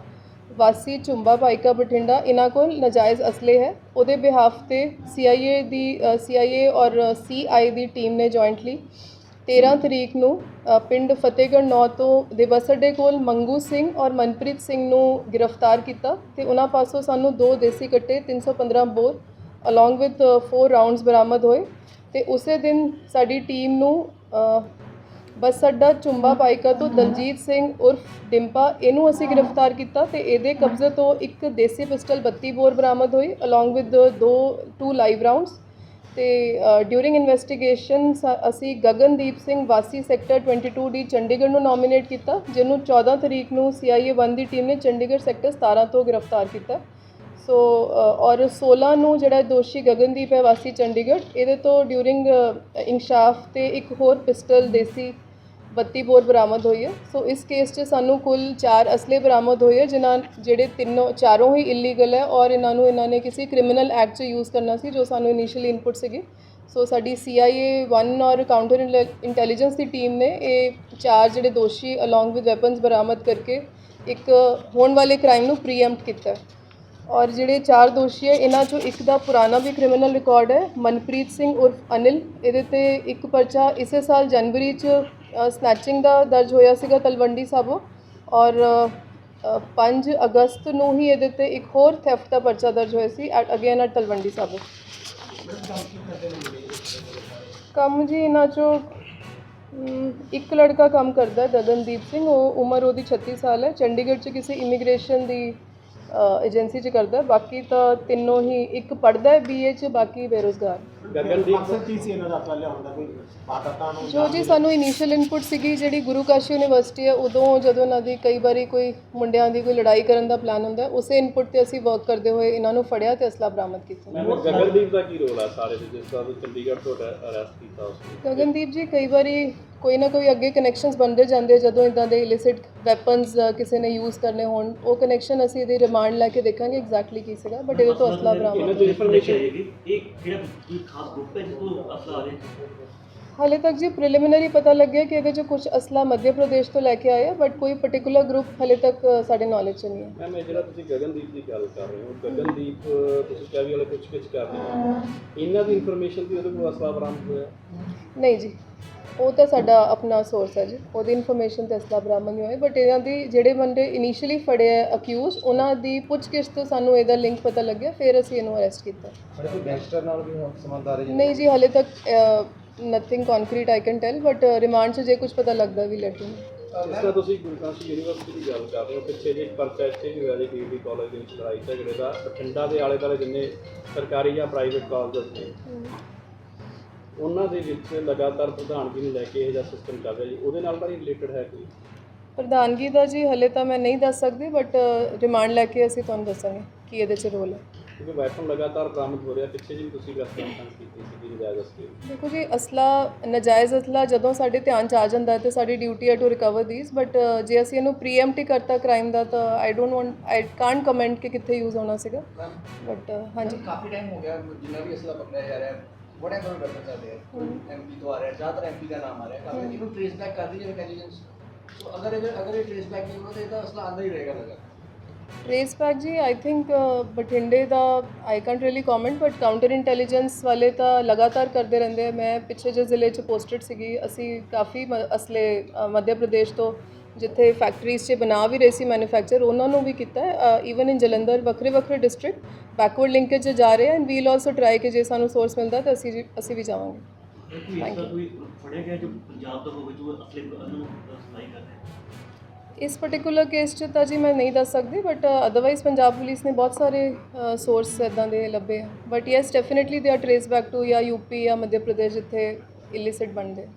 ਵਾਸੀ ਝੁੰਬਾ ਭਾਈਕਾ ਬਠਿੰਡਾ ਇਹਨਾਂ ਕੋਲ ਨਜਾਇਜ਼ ਅਸਲੇ ਹੈ। ਉਹਦੇ ਬਿਹਾਫ ਤੇ CIA ਦੀ CIA ਔਰ CI ਦੀ ਟੀਮ ਨੇ ਜੁਆਇੰਟਲੀ 13 ਤਰੀਕ ਨੂੰ ਪਿੰਡ ਫਤਿਹਗੜ੍ਹ, ਨੌ ਤੋਂ ਦਿਵਸ ਅੱਡੇ ਕੋਲ ਮੰਗੂ ਸਿੰਘ ਔਰ ਮਨਪ੍ਰੀਤ ਸਿੰਘ ਨੂੰ ਗ੍ਰਿਫਤਾਰ ਕੀਤਾ ਤੇ ਉਹਨਾਂ ਪਾਸੋਂ ਸਾਨੂੰ ਦੋ ਦੇਸੀ ਕੱਟੇ 315 ਬੋਰ ਅਲੋਂਗ ਵਿਦ 4 ਰਾਉਂਡਸ ਬਰਾਮਦ ਹੋਏ ਤੇ ਉਸੇ ਦਿਨ ਸਾਡੀ ਟੀਮ ਨੂੰ ਬੱਸ ਅੱਡਾ ਚੁੰਬਾ ਪਾਈਕਾ ਤੋਂ ਦਲਜੀਤ ਸਿੰਘ ਉਰਫ ਡਿੰਪਾ, ਇਹਨੂੰ ਅਸੀਂ ਗ੍ਰਿਫਤਾਰ ਕੀਤਾ ਤੇ ਇਹਦੇ ਕਬਜ਼ੇ ਤੋਂ ਇੱਕ ਦੇਸੀ ਪਿਸਟਲ 32 ਬੋਰ ਬਰਾਮਦ ਹੋਈ ਅਲੋਂਗ ਵਿਦ ਦੋ ਟੂ ਲਾਈਵ ਰਾਉਂਡਸ ਤੇ ਡਿਊਰਿੰਗ ਇਨਵੈਸਟੀਗੇਸ਼ਨ ਅਸੀਂ ਗਗਨਦੀਪ ਸਿੰਘ ਵਾਸੀ ਸੈਕਟਰ 22 ਡੀ ਚੰਡੀਗੜ੍ਹ ਨੂੰ ਨੋਮੀਨੇਟ ਕੀਤਾ, ਜਿਹਨੂੰ 14 ਤਰੀਕ ਨੂੰ CIA 1 ਦੀ ਟੀਮ ਨੇ ਚੰਡੀਗੜ੍ਹ ਸੈਕਟਰ 17 ਤੋਂ ਗ੍ਰਿਫਤਾਰ ਕੀਤਾ। ਸੋ ਔਰ 16 ਨੂੰ ਜਿਹੜਾ ਦੋਸ਼ੀ ਗਗਨਦੀਪ ਹੈ ਵਾਸੀ ਚੰਡੀਗੜ੍ਹ, ਇਹਦੇ ਤੋਂ ਡਿਊਰਿੰਗ ਇਨਸ਼ਾਫ ਤੇ ਇੱਕ ਹੋਰ ਪਿਸਟਲ ਦੇਸੀ 32 ਬੋਰ ਬਰਾਮਦ ਹੋਈ ਹੈ। ਸੋ ਇਸ ਕੇਸ 'ਚ ਸਾਨੂੰ ਕੁੱਲ 4 ਅਸਲੇ ਬਰਾਮਦ ਹੋਏ ਹੈ, ਜਿਨ੍ਹਾਂ ਜਿਹੜੇ ਤਿੰਨੋਂ, ਚਾਰੋਂ ਹੀ ਇਲੀਗਲ ਹੈ ਔਰ ਇਹਨਾਂ ਨੂੰ ਇਹਨਾਂ ਨੇ ਕਿਸੇ ਕ੍ਰਿਮੀਨਲ ਐਕਟ 'ਚ ਯੂਜ਼ ਕਰਨਾ ਸੀ, ਜੋ ਸਾਨੂੰ ਇਨੀਸ਼ੀਅਲੀ ਇਨਪੁਟ ਸੀਗੀ। ਸੋ ਸਾਡੀ CIA 1 ਔਰ ਕਾਊਂਟਰ ਇੰਟੈਲੀਜੈਂਸ ਦੀ ਟੀਮ ਨੇ ਇਹ ਚਾਰ ਜਿਹੜੇ ਦੋਸ਼ੀ ਅਲੋਂਗ ਵਿਦ ਵੈਪਨਸ ਬਰਾਮਦ ਕਰਕੇ ਇੱਕ ਹੋਣ ਵਾਲੇ ਕ੍ਰਾਈਮ ਨੂੰ ਪ੍ਰੀਐਮਪਟ ਕੀਤਾ ਔਰ ਜਿਹੜੇ ਚਾਰ ਦੋਸ਼ੀ ਹੈ, ਇਹਨਾਂ ਚੋਂ ਇੱਕ ਦਾ ਪੁਰਾਣਾ ਵੀ ਕ੍ਰਿਮੀਨਲ ਰਿਕਾਰਡ ਹੈ, ਮਨਪ੍ਰੀਤ ਸਿੰਘ ਉਰਫ ਅਨਿਲ। ਇਹਦੇ ਤੇ ਇੱਕ ਪਰਚਾ ਇਸੇ ਸਾਲ ਜਨਵਰੀ ਚ ਸਨੈਚਿੰਗ ਦਾ ਦਰਜ ਹੋਇਆ ਸੀਗਾ ਤਲਵੰਡੀ ਸਾਬੋ ਔਰ ਅ, 5 ਅਗਸਤ ਨੂੰ ਹੀ ਇਹਦੇ ਤੇ ਇੱਕ ਹੋਰ ਥੈਫਟ ਦਾ ਪਰਚਾ ਦਰਜ ਹੋਇਆ ਸੀ at again at Talwandi Sabo. ਕੰਮ ਜੀ ਇਹਨਾਂ ਚੋਂ ਇੱਕ ਲੜਕਾ ਕੰਮ ਕਰਦਾ ਹੈ ਗਗਨਦੀਪ ਸਿੰਘ ਉਹ ਉਮਰ ਉਹਦੀ 36 ਸਾਲ ਹੈ ਚੰਡੀਗੜ੍ਹ 'ਚ ਕਿਸੇ ਇਮੀਗ੍ਰੇਸ਼ਨ ਦੀ ਏਜੰਸੀ 'ਚ ਕਰਦਾ ਬਾਕੀ ਤਾਂ ਤਿੰਨੋਂ ਹੀ ਇੱਕ ਪੜਦਾ ਹੈ ਬੀਏ 'ਚ ਬਾਕੀ ਬੇਰੁਜ਼ਗਾਰ। ਜੋ ਜੀ ਸਾਨੂੰ ਇਨੀਸ਼ੀਅਲ ਇਨਪੁਟ ਸੀਗੀ ਜਿਹੜੀ ਗੁਰੂ ਕਾਸ਼ੀ ਯੂਨੀਵਰਸਿਟੀ ਹੈ ਉਦੋਂ ਜਦੋਂ ਇਹਨਾਂ ਦੀ ਕਈ ਵਾਰੀ ਕੋਈ ਮੁੰਡਿਆਂ ਦੀ ਕੋਈ ਲੜਾਈ ਕਰਨ ਦਾ ਪਲਾਨ ਹੁੰਦਾ ਉਸੇ ਇਨਪੁਟ ਤੇ ਅਸੀਂ ਵਰਕ ਕਰਦੇ ਹੋਏ ਇਹਨਾਂ ਨੂੰ ਫੜਿਆ ਤੇ ਅਸਲਾ ਬਰਾਮਦ ਕੀਤਾ। ਗਗਨਦੀਪ ਦਾ ਕੀ ਰੋਲ ਆ ਸਾਰੇ ਦੇ ਜਿਸ ਤਰ੍ਹਾਂ ਚੰਡੀਗੜ੍ਹ ਤੋਂ ਅਰੈਸਟ ਕੀਤਾ ਉਸਨੇ ਗਗਨਦੀਪ ਜੀ ਕਈ ਵਾਰੀ ਕੋਈ ਨਾ ਕੋਈ ਅੱਗੇ ਕਨੈਕਸ਼ਨਸ ਬਣਦੇ ਜਾਂਦੇ ਜਦੋਂ ਇਦਾਂ ਦੇ ਇਲਿਸਿਟ ਵੈਪਨਸ ਕਿਸੇ ਨੇ ਯੂਜ਼ ਕਰਨੇ ਹੋਣ ਉਹ ਕਨੈਕਸ਼ਨ ਅਸੀਂ ਇਹਦੀ ਰਿਮਾਂਡ ਲੈ ਕੇ ਦੇਖਾਂਗੇ ਐਗਜ਼ੈਕਟਲੀ ਕੀ ਸੀਗਾ ਬਟ ਇਹਦੇ ਤੋਂ ਅਸਲਾ ਬਰਾਮਦ ਹਾਲੇ ਤੱਕ ਜੀ ਪ੍ਰੀਲਿਮਿਨਰੀ ਪਤਾ ਲੱਗਿਆ ਕਿ ਇਹਦੇ 'ਚ ਕੁਝ ਅਸਲਾ ਮੱਧ ਪ੍ਰਦੇਸ਼ ਤੋਂ ਲੈ ਕੇ ਆਏ ਆ ਬਟ ਕੋਈ ਪਾਰਟਿਕੂਲਰ ਗਰੁੱਪ ਹਾਲੇ ਤੱਕ ਅ, ਸਾਡੇ ਨੌਲੇਜ 'ਚ ਨਹੀਂ ਹੈ ਮੈਮ ਇਹ ਜਿਹੜਾ ਤੁਸੀਂ ਗਗਨਦੀਪ ਦੀ ਗੱਲ ਕਰ ਰਹੇ ਹੋ ਗਗਨਦੀਪ ਤੁਸੀਂ ਕਿਹਾ ਵੀ ਵਾਲੇ ਕੁਝ ਕੁਝ ਕਰ ਰਹੇ ਹੋ ਇਹਨਾਂ ਦੀ ਇਨਫੋਰਮੇਸ਼ਨ ਦੀ ਉਹਦੇ ਕੋਲ ਅਸਲਾ ਬਰਾਮਦ ਹੋਇਆ ਨਹੀਂ ਜੀ ਉਹ ਤਾਂ ਸਾਡਾ ਆਪਣਾ ਸੋਰਸ ਹੈ ਜੀ। ਉਹਦੀ ਇਨਫੋਰਮੇਸ਼ਨ ਤੇ ਅਸਲਾ ਬਰਾਮਦ ਨਹੀਂ ਹੋਏ ਬਟ ਇਹਨਾਂ ਦੀ ਜਿਹੜੇ ਬੰਦੇ ਇਨੀਸ਼ੀਅਲੀ ਫੜੇ ਆ ਅਕਿਊਜ਼ ਉਹਨਾਂ ਦੀ ਪੁੱਛਗਿੱਛ ਤੋਂ ਸਾਨੂੰ ਇਹਦਾ ਲਿੰਕ ਪਤਾ ਲੱਗਿਆ ਫਿਰ ਅਸੀਂ ਇਹਨੂੰ ਅਰੈਸਟ ਕੀਤਾ। ਸਾਡੇ ਕੋਈ ਗੈਂਗਸਟਰ ਨਾਲ ਵੀ ਹੁਣ ਸੰਬੰਧ ਆ ਰਹੇ ਨਹੀਂ ਜੀ ਹਾਲੇ ਤੱਕ nothing concrete I can tell but remand 'ਚ ਜੇ ਕੁਝ ਪਤਾ ਲੱਗਦਾ ਵੀ ਲੈਟ ਜਿਸ ਤਰ੍ਹਾਂ ਤੁਸੀਂ ਗੁਰਕਾਸ਼ੀ ਯੂਨੀਵਰਸਿਟੀ ਦੀ ਗੱਲ ਕਰ ਰਹੇ ਹੋ ਪਿੱਛੇ ਜੇ ਇੱਕ ਪਰਚਾ ਇੱਥੇ ਵੀ ਹੋਇਆ ਜੀ ਡੀਡੀ ਕਾਲਜ ਦੇ ਵਿੱਚ ਲੜਾਈ ਝਗੜੇ ਦਾ ਬਠਿੰਡਾ ਦੇ ਆਲੇ ਦੁਆਲੇ ਜਿੰਨੇ ਸਰਕਾਰੀ ਜਾਂ ਪ੍ਰਾਈਵੇਟ ਕਾਲਜ ਨੇ। ਉਹਨਾਂ ਦੇ ਵਿੱਚ ਲਗਾਤਾਰ ਪ੍ਰਧਾਨਗੀ ਨੂੰ ਲੈ ਕੇ ਇਹ ਜਿਹਾ ਸਿਸਟਮ ਚੱਲ ਰਿਹਾ ਜੀ। ਉਹਦੇ ਨਾਲ ਤਾਂ ਰਿਲੇਟਡ ਹੈ ਕੋਈ? ਪ੍ਰਧਾਨਗੀ ਦਾ ਜੀ ਹਲੇ ਤਾਂ ਮੈਂ ਨਹੀਂ ਦੱਸ ਸਕਦੀ ਬਟ ਰਿਮਾਂਡ ਲੈ ਕੇ ਅਸੀਂ ਤੁਹਾਨੂੰ ਦੱਸਾਂਗੇ ਕੀ ਇਹਦੇ 'ਚ ਰੋਲ ਹੈ। ਕਿਉਂਕਿ ਵੈਪਨ ਲਗਾਤਾਰ ਬਰਾਮਦ ਹੋ ਰਿਹਾ ਪਿੱਛੇ ਜੀ ਤੁਸੀਂ ਕਾਨਫਰੰਸ ਕੀਤੀ ਸੀ ਨਜਾਇਜ਼ ਅਸਲੇ ਦੇਖੋ ਜੀ ਅਸਲਾ ਨਜਾਇਜ਼ ਅਸਲਾ ਜਦੋਂ ਸਾਡੇ ਧਿਆਨ ਚ ਆ ਜਾਂਦਾ ਹੈ ਤੇ ਸਾਡੀ ਡਿਊਟੀ ਹੈ ਟੂ ਰਿਕਵਰ ਥੀਸ ਬਟ ਜੇ ਅਸੀਂ ਇਹਨੂੰ ਪ੍ਰੀਐਮਪਟ ਕਰਤਾ ਕ੍ਰਾਈਮ ਦਾ ਤਾਂ I don't want I can't comment ਕਿ ਕਿੱਥੇ ਯੂਜ਼ ਹੋਣਾ ਸੀਗਾ। ਬਟ ਹਾਂਜੀ। ਕਾਫੀ ਟਾਈਮ ਹੋ ਗਿਆ ਜਿੰਨਾ ਵੀ ਅਸਲਾ ਪਕੜਿਆ ਜਾ ਰਿਹਾ ਹੈ ਬੜੇ ਵੈਪਨ ਚੱਲਦੇ ਆ। ਐਮਪੀ ਤੋਂ ਆ ਰਿਹਾ ਜ਼ਿਆਦਾਤਰ ਐਮਪੀ ਦਾ ਨਾਮ ਆ ਰਿਹਾ। ਕਾਫੀ ਇਹਨੂੰ ਟ੍ਰੇਸ ਬੈਕ ਕਰਦੀ ਹੈ ਇੰਟੈਲੀਜੈਂਸ ਸੋ ਅਗਰ ਇਹ ਅਗਰ ਇਹ ਟ੍ਰੇਸ ਬੈਕ ਨਹੀਂ ਹੋਵੇ ਤਾਂ ਇਹਦਾ ਅਸਲਾ ਆਂਦਾ ਹੀ ਰਹੇਗਾ ਲਗਾ ਟ੍ਰੇਸ ਬੈਕ ਜੀ ਆਈ ਥਿੰਕ ਬਠਿੰਡੇ ਦਾ I can't really comment but counter intelligence ਵਾਲੇ ਤਾਂ ਲਗਾਤਾਰ ਕਰਦੇ ਰਹਿੰਦੇ ਆ। ਮੈਂ ਪਿੱਛੇ ਜੇ ਜ਼ਿਲ੍ਹੇ 'ਚ ਪੋਸਟਡ ਸੀਗੀ। ਅਸੀਂ ਕਾਫੀ ਅਸਲੇ ਮੱਧ ਪ੍ਰਦੇਸ਼ ਤੋਂ ਜਿੱਥੇ ਫੈਕਟਰੀਜ਼ 'ਚ ਬਣਾ ਵੀ ਰਹੇ ਸੀ ਮੈਨੂਫੈਕਚਰ ਉਹਨਾਂ ਨੂੰ ਵੀ ਕੀਤਾ ਈਵਨ ਇਨ ਜਲੰਧਰ ਵੱਖਰੇ ਵੱਖਰੇ ਡਿਸਟ੍ਰਿਕਟ ਬੈਕਵਰਡ ਲਿੰਕੇਜ 'ਚ ਜਾ ਰਹੇ ਐਂਡ ਵੀਲ ਆਲਸੋ ਟਰਾਈ ਕਿ ਜੇ ਸਾਨੂੰ ਸੋਰਸ ਮਿਲਦਾ ਤਾਂ ਅਸੀਂ ਅਸੀਂ ਵੀ ਜਾਵਾਂਗੇ। ਥੈਂਕ ਯੂ ਇਸ ਪਾਰਟਿਕੂਲਰ ਕੇਸ 'ਚ ਤਾਂ ਜੀ ਮੈਂ ਨਹੀਂ ਦੱਸ ਸਕਦੀ ਬਟ ਅਦਰਵਾਈਜ਼ ਪੰਜਾਬ ਪੁਲਿਸ ਨੇ ਬਹੁਤ ਸਾਰੇ ਸੋਰਸ ਇਦਾਂ ਦੇ ਲੱਭੇ but yes definitely they are trace back to ਜਾਂ ਯੂਪੀ ਜਾਂ ਮੱਧ ਪ੍ਰਦੇਸ਼ ਜਿੱਥੇ ਇਲਿਸਿਟ ਬਣਦੇ